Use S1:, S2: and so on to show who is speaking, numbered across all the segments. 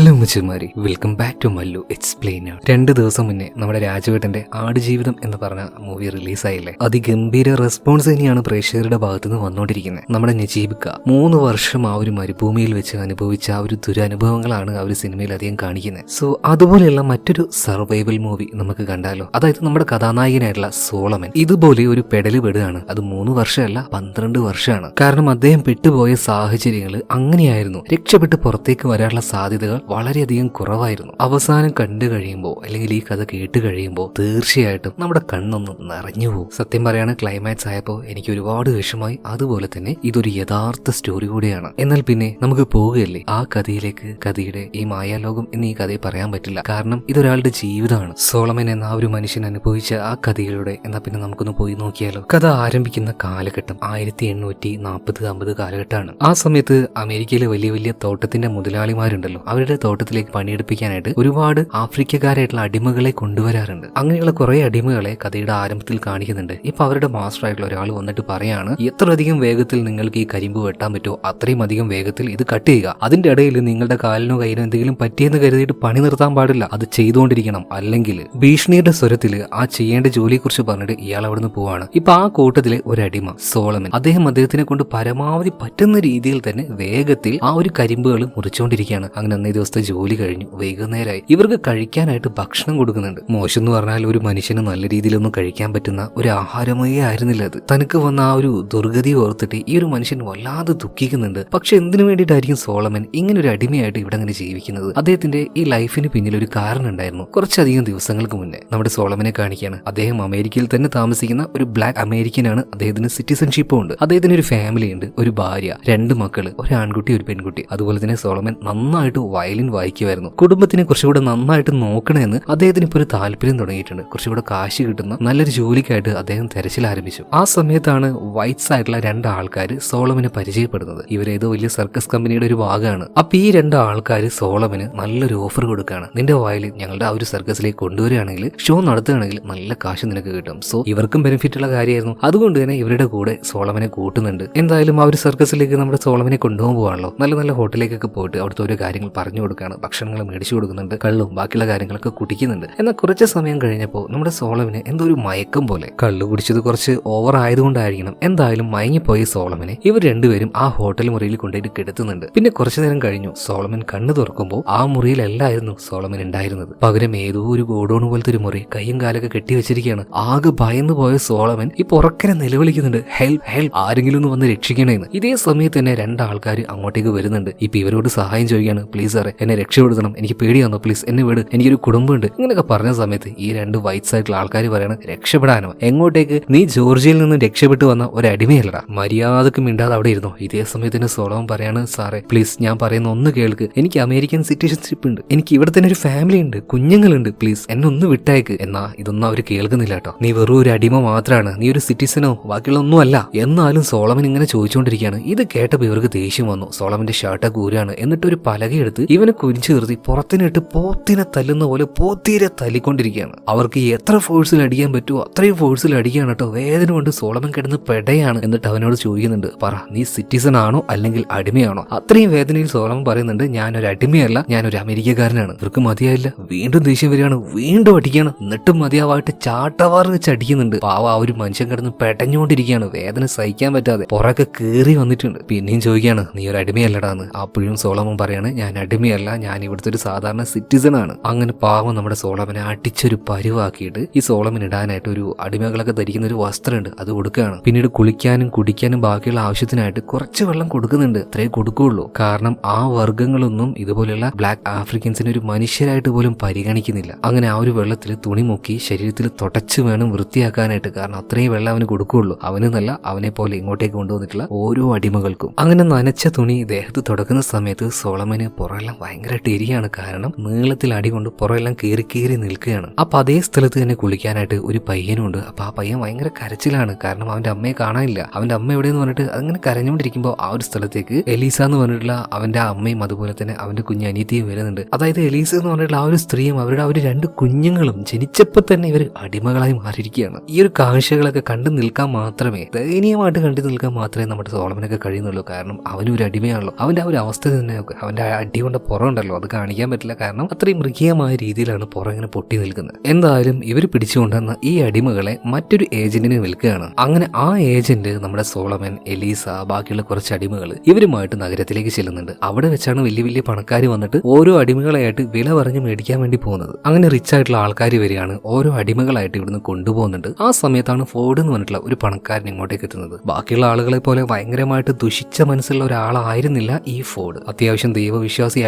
S1: Hello മുച്ചുമാരി welcome back to Mallu explainer രണ്ട് ദിവസം മുന്നേ നമ്മുടെ രാജുവേട്ടന്റെ ആടുജീവിതം എന്ന് പറഞ്ഞ മൂവി റിലീസായില്ലേ അതിഗംഭീര റെസ്പോൺസ് തന്നെയാണ് പ്രേക്ഷകരുടെ ഭാഗത്തു നിന്ന് വന്നുകൊണ്ടിരിക്കുന്നത്. നമ്മുടെ നജീബിക്ക മൂന്ന് വർഷം ആ ഒരു മരുഭൂമിയിൽ വെച്ച് അനുഭവിച്ച ആ ഒരു ദുരനുഭവങ്ങളാണ് ആ ഒരു സിനിമയിൽ അധികം കാണിക്കുന്നത്. സോ അതുപോലെയുള്ള മറ്റൊരു സർവൈവൽ മൂവി നമുക്ക് കണ്ടാലോ? അതായത് നമ്മുടെ കഥാനായകനായിട്ടുള്ള സോളമൻ. ഇതുപോലെ ഒരു പെടൽ പെടുകയാണ്. അത് മൂന്ന് വർഷമല്ല പന്ത്രണ്ട് വർഷമാണ്. കാരണം അദ്ദേഹം പെട്ടുപോയ സാഹചര്യങ്ങൾ അങ്ങനെയായിരുന്നു. രക്ഷപ്പെട്ട് പുറത്തേക്ക് വരാനുള്ള സാധ്യതകൾ വളരെയധികം കുറവായിരുന്നു. അവസാനം കണ്ടു കഴിയുമ്പോൾ അല്ലെങ്കിൽ ഈ കഥ കേട്ട് കഴിയുമ്പോൾ തീർച്ചയായിട്ടും നമ്മുടെ കണ്ണൊന്ന് നിറഞ്ഞു പോകും. സത്യം പറയാണ് ക്ലൈമാക്സ് ആയപ്പോൾ എനിക്ക് ഒരുപാട് വിഷമായി അതുപോലെ തന്നെ ഇതൊരു യഥാർത്ഥ സ്റ്റോറി കൂടിയാണ്. എന്നാൽ പിന്നെ നമുക്ക് പോവുകയല്ലേ? ആ കഥയിലേക്ക് കഥയുടെ ഈ മായാലോകം എന്ന് ഈ കഥയെ പറയാൻ പറ്റില്ല. കാരണം ഇതൊരാളുടെ ജീവിതമാണ്. സോളമൻ എന്ന ആ ഒരു മനുഷ്യൻ അനുഭവിച്ച ആ കഥയിലൂടെ എന്നാ പിന്നെ നമുക്കൊന്ന് പോയി നോക്കിയാലോ? കഥ ആരംഭിക്കുന്ന കാലഘട്ടം ആയിരത്തി എണ്ണൂറ്റി നാൽപ്പത് അമ്പത് കാലഘട്ടമാണ്. ആ സമയത്ത് അമേരിക്കയിലെ വലിയ വലിയ തോട്ടത്തിന്റെ മുതലാളിമാരുണ്ടല്ലോ. അവരുടെ തോട്ടത്തിലേക്ക് പണിയെടുപ്പിക്കാനായിട്ട് ഒരുപാട് ആഫ്രിക്കക്കാരായിട്ടുള്ള അടിമകളെ കൊണ്ടുവരാറുണ്ട്. അങ്ങനെയുള്ള കുറെ അടിമകളെ കഥയുടെ ആരംഭത്തിൽ കാണിക്കുന്നുണ്ട്. ഇപ്പൊ അവരുടെ മാസ്റ്റർ ആയിട്ടുള്ള ഒരാൾ വന്നിട്ട് പറയാണ് എത്രയധികം വേഗത്തിൽ നിങ്ങൾക്ക് ഈ കരിമ്പ് വെട്ടാൻ പറ്റുമോ? അത്രയും അധികം വേഗത്തിൽ ഇത് കട്ട് ചെയ്യുക. അതിന്റെ ഇടയിൽ നിങ്ങളുടെ കാലിനോ കൈനോ എന്തെങ്കിലും പറ്റിയെന്ന് കരുതിയിട്ട് പണി നിർത്താൻ പാടില്ല. അത് ചെയ്തുകൊണ്ടിരിക്കണം. അല്ലെങ്കിൽ ഭീഷണിയുടെ സ്വരത്തിൽ ആ ചെയ്യേണ്ട ജോലിയെക്കുറിച്ച് പറഞ്ഞിട്ട് ഇയാൾ അവിടുന്ന് പോവാണ്. ഇപ്പൊ ആ കൂട്ടത്തിലെ ഒരു അടിമ സോളമൻ. അദ്ദേഹം അദ്ദേഹത്തിനെ കൊണ്ട് പരമാവധി പറ്റുന്ന രീതിയിൽ തന്നെ വേഗത്തിൽ ആ ഒരു കരിമ്പുകൾ മുറിച്ചുകൊണ്ടിരിക്കുകയാണ്. അങ്ങനെ അന്നേ ദിവസത്തെ ജോലി കഴിഞ്ഞു. വൈകുന്നേരമായി ഇവർക്ക് കഴിക്കാനായിട്ട് ഭക്ഷണം കൊടുക്കുന്നുണ്ട്. മോശം എന്ന് പറഞ്ഞാൽ ഒരു മനുഷ്യന് നല്ല രീതിയിലൊന്നും കഴിക്കാൻ പറ്റുന്ന ഒരു ആഹാരമേ ആയിരുന്നില്ല അത്. തനിക്ക് വന്ന ആ ഒരു ദുർഗതി ഓർത്തിട്ട് ഈ ഒരു മനുഷ്യൻ വല്ലാതെ ദുഃഖിക്കുന്നുണ്ട്. പക്ഷെ എന്തിനു വേണ്ടിയിട്ടായിരിക്കും സോളമൻ ഇങ്ങനെ ഒരു അടിമയായിട്ട് ഇവിടെ അങ്ങനെ ജീവിക്കുന്നത്? അദ്ദേഹത്തിന്റെ ഈ ലൈഫിന് പിന്നിൽ ഒരു കാരണം ഉണ്ടായിരുന്നു. കുറച്ചധികം ദിവസങ്ങൾക്ക് മുന്നേ നമ്മുടെ സോളമനെ കാണിക്കുകയാണ് അദ്ദേഹം അമേരിക്കയിൽ തന്നെ താമസിക്കുന്ന ഒരു ബ്ലാക്ക് അമേരിക്കനാണ്. അദ്ദേഹത്തിന് സിറ്റിസൺഷിപ്പും ഉണ്ട്. അദ്ദേഹത്തിന് ഒരു ഫാമിലി ഉണ്ട്. ഒരു ഭാര്യ രണ്ട് മക്കൾ ഒരു ആൺകുട്ടി ഒരു പെൺകുട്ടി. അതുപോലെ തന്നെ സോളമൻ നന്നായിട്ട് വയലിൻ വായിക്കുമായിരുന്നു കുടുംബത്തിനെ കുറച്ചുകൂടെ നന്നായിട്ട് നോക്കണമെന്ന് അദ്ദേഹത്തിന് ഇപ്പോൾ ഒരു താല്പര്യം തുടങ്ങിയിട്ടുണ്ട്. കുറച്ചുകൂടെ കാശ് കിട്ടുന്ന നല്ലൊരു ജോലിക്കായിട്ട് അദ്ദേഹം തെരച്ചിൽ ആരംഭിച്ചു. ആ സമയത്താണ് വൈറ്റ്സ് ആയിട്ടുള്ള രണ്ട് ആൾക്കാർ സോളമനെ പരിചയപ്പെടുന്നത്. ഇവരേതോ വലിയ സർക്കസ് കമ്പനിയുടെ ഒരു ഭാഗമാണ്. അപ്പൊ ഈ രണ്ട് ആൾക്കാർ സോളമിന് നല്ലൊരു ഓഫർ കൊടുക്കുകയാണ് നിന്റെ വയലിൻ ഞങ്ങളുടെ ആ ഒരു സർക്കസിലേക്ക് കൊണ്ടുവരികയാണെങ്കിൽ ഷോ നടത്തുകയാണെങ്കിൽ നല്ല കാശ് നിനക്ക് കിട്ടും. സോ ഇവർക്കും ബെനിഫിറ്റ് ഉള്ള കാര്യമായിരുന്നു. അതുകൊണ്ട് തന്നെ ഇവരുടെ കൂടെ സോളമനെ കൂട്ടുന്നുണ്ട്. എന്തായാലും ആ ഒരു സർക്കസിലേക്ക് നമ്മുടെ സോളമനെ കൊണ്ടുപോകാൻ നല്ല നല്ല ഹോട്ടലിലേക്കൊക്കെ പോയിട്ട് അവിടുത്തെ ഓരോ കാര്യങ്ങൾ പറഞ്ഞു കൊടുക്കുകയാണ്. ഭക്ഷണങ്ങൾ മേടിച്ചു കൊടുക്കുന്നുണ്ട് കള്ളും ബാക്കിയുള്ള കാര്യങ്ങളൊക്കെ കുടിക്കുന്നുണ്ട്. എന്നാൽ കുറച്ച് സമയം കഴിഞ്ഞപ്പോൾ നമ്മുടെ സോളമിന് എന്തോ ഒരു മയക്കം പോലെ. കള്ളു കുടിച്ചത് കുറച്ച് ഓവർ ആയതുകൊണ്ടായിരിക്കണം. എന്തായാലും മയങ്ങിപ്പോയി സോളമനെ ഇവർ രണ്ടുപേരും ആ ഹോട്ടൽ മുറിയിൽ കൊണ്ടുപോയിട്ട് കിടത്തുന്നുണ്ട്. പിന്നെ കുറച്ചു നേരം കഴിഞ്ഞു. സോളമൻ കണ്ണു തുറക്കുമ്പോൾ ആ മുറിയിലല്ലായിരുന്നു സോളമൻ ഉണ്ടായിരുന്നത്. പകരം ഏതോ ഒരു ഗോഡോണ് പോലത്തെ ഒരു മുറി കൈയും കാലൊക്കെ കെട്ടി വെച്ചിരിക്കുകയാണ്. ആകെ ഭയന്നു പോയ സോളമൻ ഈ പുറക്കനെ നിലവിളിക്കുന്നുണ്ട്. ഹെൽപ്പ് ഹെൽപ്പ് ആരെങ്കിലും ഒന്ന് വന്ന് രക്ഷിക്കണേന്ന്. ഇതേ സമയത്ത് തന്നെ രണ്ടാൾക്കാർ അങ്ങോട്ടേക്ക് വരുന്നുണ്ട്. ഇപ്പൊ ഇവരോട് സഹായം ചോദിക്കുകയാണ്. പ്ലീസ് സാറേ എന്നെ രക്ഷപ്പെടുത്തണം. എനിക്ക് പേടിയാണോ പ്ലീസ് എന്നെ വിട്. എനിക്കൊരു കുടുംബമുണ്ട്. ഇങ്ങനെയൊക്കെ പറഞ്ഞ സമയത്ത് ഈ രണ്ട് വൈറ്റ് ആയിട്ടുള്ള ആൾക്കാർ പറയണ രക്ഷപ്പെടാനോ? എങ്ങോട്ടേക്ക്? നീ ജോർജിയയിൽ നിന്ന് രക്ഷപ്പെട്ടു വന്ന ഒരു അടിമയല്ലടാ. മര്യാദയ്ക്ക് മിണ്ടാതെ അവിടെ ഇരുന്നോ? ഇതേ സമയത്തിന് സോളോം പറയാണ് സാറേ പ്ലീസ് ഞാൻ പറയുന്ന ഒന്ന് കേൾക്ക്. എനിക്ക് അമേരിക്കൻ സിറ്റിസൺഷിപ്പ് ഉണ്ട്. എനിക്ക് ഇവിടെ തന്നെ ഒരു ഫാമിലി ഉണ്ട്. കുഞ്ഞുങ്ങളുണ്ട്. പ്ലീസ് എന്നെ ഒന്ന് വിട്ടയക്ക്. എന്നാ ഇതൊന്നും അവർ കേൾക്കുന്നില്ല കേട്ടോ. നീ വെറും ഒരു അടിമ മാത്രമാണ് നീ ഒരു സിറ്റിസനോ ബാക്കിയുള്ള ഒന്നും അല്ല എന്നാലും സോളമൻ ഇങ്ങനെ ചോദിച്ചുകൊണ്ടിരിക്കുകയാണ്. ഇത് കേട്ടപ്പോൾ ഇവർക്ക് ദേഷ്യം വന്നു. സോളമന്റെ ഷർട്ട് ഊരാണ്. എന്നിട്ട് ഒരു പലകയെടുത്ത് ഇവനെ കുരിച്ചു നിർത്തി പുറത്തിനിട്ട് പോത്തിനെ തല്ലുന്ന പോലെ പോത്തീരെ തല്ലിക്കൊണ്ടിരിക്കുകയാണ്. അവർക്ക് എത്ര ഫോഴ്സിൽ അടിക്കാൻ പറ്റുമോ അത്രയും ഫോഴ്സിൽ അടിക്കുകയാണ് കേട്ടോ വേദന കൊണ്ട് സോളമൻ കിടന്ന് പെടയാണ് എന്നിട്ട് അവനോട് ചോദിക്കുന്നുണ്ട്. പറ നീ സിറ്റിസൺ ആണോ അല്ലെങ്കിൽ അടിമയാണോ? അത്രയും വേദനയിൽ സോളമൻ പറയുന്നുണ്ട് ഞാൻ ഒരു അടിമയല്ല ഞാൻ ഒരു അമേരിക്കക്കാരനാണ്. ഇവർക്ക് മതിയായില്ല. വീണ്ടും ദേഷ്യം വരികയാണ്. വീണ്ടും അടിക്കുകയാണ്. എന്നിട്ടും മതിയാവായിട്ട് ചാട്ടവാർ വെച്ച് അടിക്കുന്നുണ്ട്. പാവ ആ ഒരു മനുഷ്യൻ കിടന്ന് പെടഞ്ഞുകൊണ്ടിരിക്കുകയാണ്. വേദന സഹിക്കാൻ പറ്റാതെ പുറക്കെ കയറി വന്നിട്ടുണ്ട്. പിന്നെയും ചോദിക്കുകയാണ് നീ ഒരു അടിമയല്ലടാന്ന് അപ്പോഴും സോളമൻ പറയാണ് ഞാൻ അടിമയല്ല ഞാൻ ഇവിടുത്തെ ഒരു സാധാരണ സിറ്റിസൺ ആണ്. അങ്ങനെ പാവം നമ്മുടെ സോളമനെ അടിച്ചൊരു പരുവാക്കിയിട്ട് ഈ സോളമൻ ഇടാനായിട്ട് ഒരു അടിമകളൊക്കെ ധരിക്കുന്ന ഒരു വസ്ത്രമുണ്ട് അത് കൊടുക്കുകയാണ്. പിന്നീട് കുളിക്കാനും കുടിക്കാനും ബാക്കിയുള്ള ആവശ്യത്തിനായിട്ട് കുറച്ച് വെള്ളം കൊടുക്കുന്നുണ്ട്. അത്രേ കൊടുക്കുകയുള്ളൂ. കാരണം ആ വർഗങ്ങളൊന്നും ഇതുപോലെയുള്ള ബ്ലാക്ക് ആഫ്രിക്കൻസിനെ ഒരു മനുഷ്യരായിട്ട് പോലും പരിഗണിക്കുന്നില്ല. അങ്ങനെ ആ ഒരു വെള്ളത്തിൽ തുണി മുക്കി ശരീരത്തിൽ തുടച്ച് വേണം വൃത്തിയാക്കാനായിട്ട്. കാരണം അത്രയും വെള്ളം അവന് കൊടുക്കുകയുള്ളൂ. അവനെന്നല്ല അവനെ പോലെ ഇങ്ങോട്ടേക്ക് കൊണ്ടുവന്നിട്ടുള്ള ഓരോ അടിമകൾക്കും. അങ്ങനെ നനച്ച തുണി ദേഹത്ത് തുടക്കുന്ന സമയത്ത് സോളമന് പുറമെല്ലാം ഭയങ്കരമായിട്ട് ടെരിയാണ് കാരണം നീളത്തിൽ അടി കൊണ്ട് പുറമെല്ലാം കീറി കീറി നിൽക്കുകയാണ്. അപ്പൊ അതേ സ്ഥലത്ത് തന്നെ കുളിക്കാനായിട്ട് ഒരു പയ്യനുണ്ട്. അപ്പൊ ആ പയ്യൻ ഭയങ്കര കരച്ചിലാണ്. കാരണം അവന്റെ അമ്മയെ കാണാനില്ല. അവന്റെ അമ്മ എവിടെയെന്ന് പറഞ്ഞിട്ട് അങ്ങനെ കരഞ്ഞുകൊണ്ടിരിക്കുമ്പോൾ ആ ഒരു സ്ഥലത്തേക്ക് എലീസ എന്ന് പറഞ്ഞിട്ടുള്ള അവന്റെ അമ്മയും അതുപോലെ തന്നെ അവന്റെ കുഞ്ഞ് അനിയത്തിയും വരുന്നുണ്ട്. അതായത് എലീസ എന്ന് പറഞ്ഞിട്ടുള്ള ആ ഒരു സ്ത്രീയും അവരുടെ ആ ഒരു രണ്ട് കുഞ്ഞുങ്ങളും ജനിച്ചപ്പോൾ തന്നെ ഇവർ അടിമകളായി മാറിയിരിക്കുകയാണ്. ഈ ഒരു കാഴ്ചകളൊക്കെ കണ്ടു നിൽക്കാൻ മാത്രമേ ദയനീയമായിട്ട് കണ്ടു നിൽക്കാൻ മാത്രമേ നമ്മുടെ സോളമനൊക്കെ കഴിയുന്നുള്ളൂ. കാരണം അവനും ഒരു അടിമയാണല്ലോ. അവന്റെ ആ ഒരു അവസ്ഥ തന്നെ. അവന്റെ അടി കൊണ്ട പുറമുണ്ടല്ലോ അത് കാണിക്കാൻ പറ്റില്ല. കാരണം അത്രയും മൃഗീയമായ രീതിയിലാണ് പുറം ഇങ്ങനെ പൊട്ടി നിൽക്കുന്നത്. എന്തായാലും ഇവർ പിടിച്ചുകൊണ്ടുവന്ന ഈ അടിമകളെ മറ്റൊരു ഏജന്റിന് വിൽക്കുകയാണ്. അങ്ങനെ ആ ഏജന്റ് നമ്മുടെ സോളമൻ എലീസ ബാക്കിയുള്ള കുറച്ച് അടിമകൾ ഇവരുമായിട്ട് നഗരത്തിലേക്ക് ചെല്ലുന്നുണ്ട്. അവിടെ വെച്ചാണ് വലിയ വലിയ പണക്കാർ വന്നിട്ട് ഓരോ അടിമകളായിട്ട് വില പറഞ്ഞ് മേടിക്കാൻ വേണ്ടി പോകുന്നത്. അങ്ങനെ റിച്ച് ആയിട്ടുള്ള ആൾക്കാർ വരികയാണ് ഓരോ അടിമകളായിട്ട് ഇവിടുന്ന് കൊണ്ടുപോകുന്നുണ്ട്. ആ സമയത്താണ് ഫോർഡ് എന്ന് പറഞ്ഞിട്ടുള്ള ഒരു പണക്കാരൻ ഇങ്ങോട്ടേക്ക് എത്തുന്നത്. ബാക്കിയുള്ള ആളുകളെ പോലെ ഭയങ്കരമായിട്ട് ദുഷിച്ച മനസ്സുള്ള ഒരാളായിരുന്നില്ല ഈ ഫോർഡ് അത്യാവശ്യം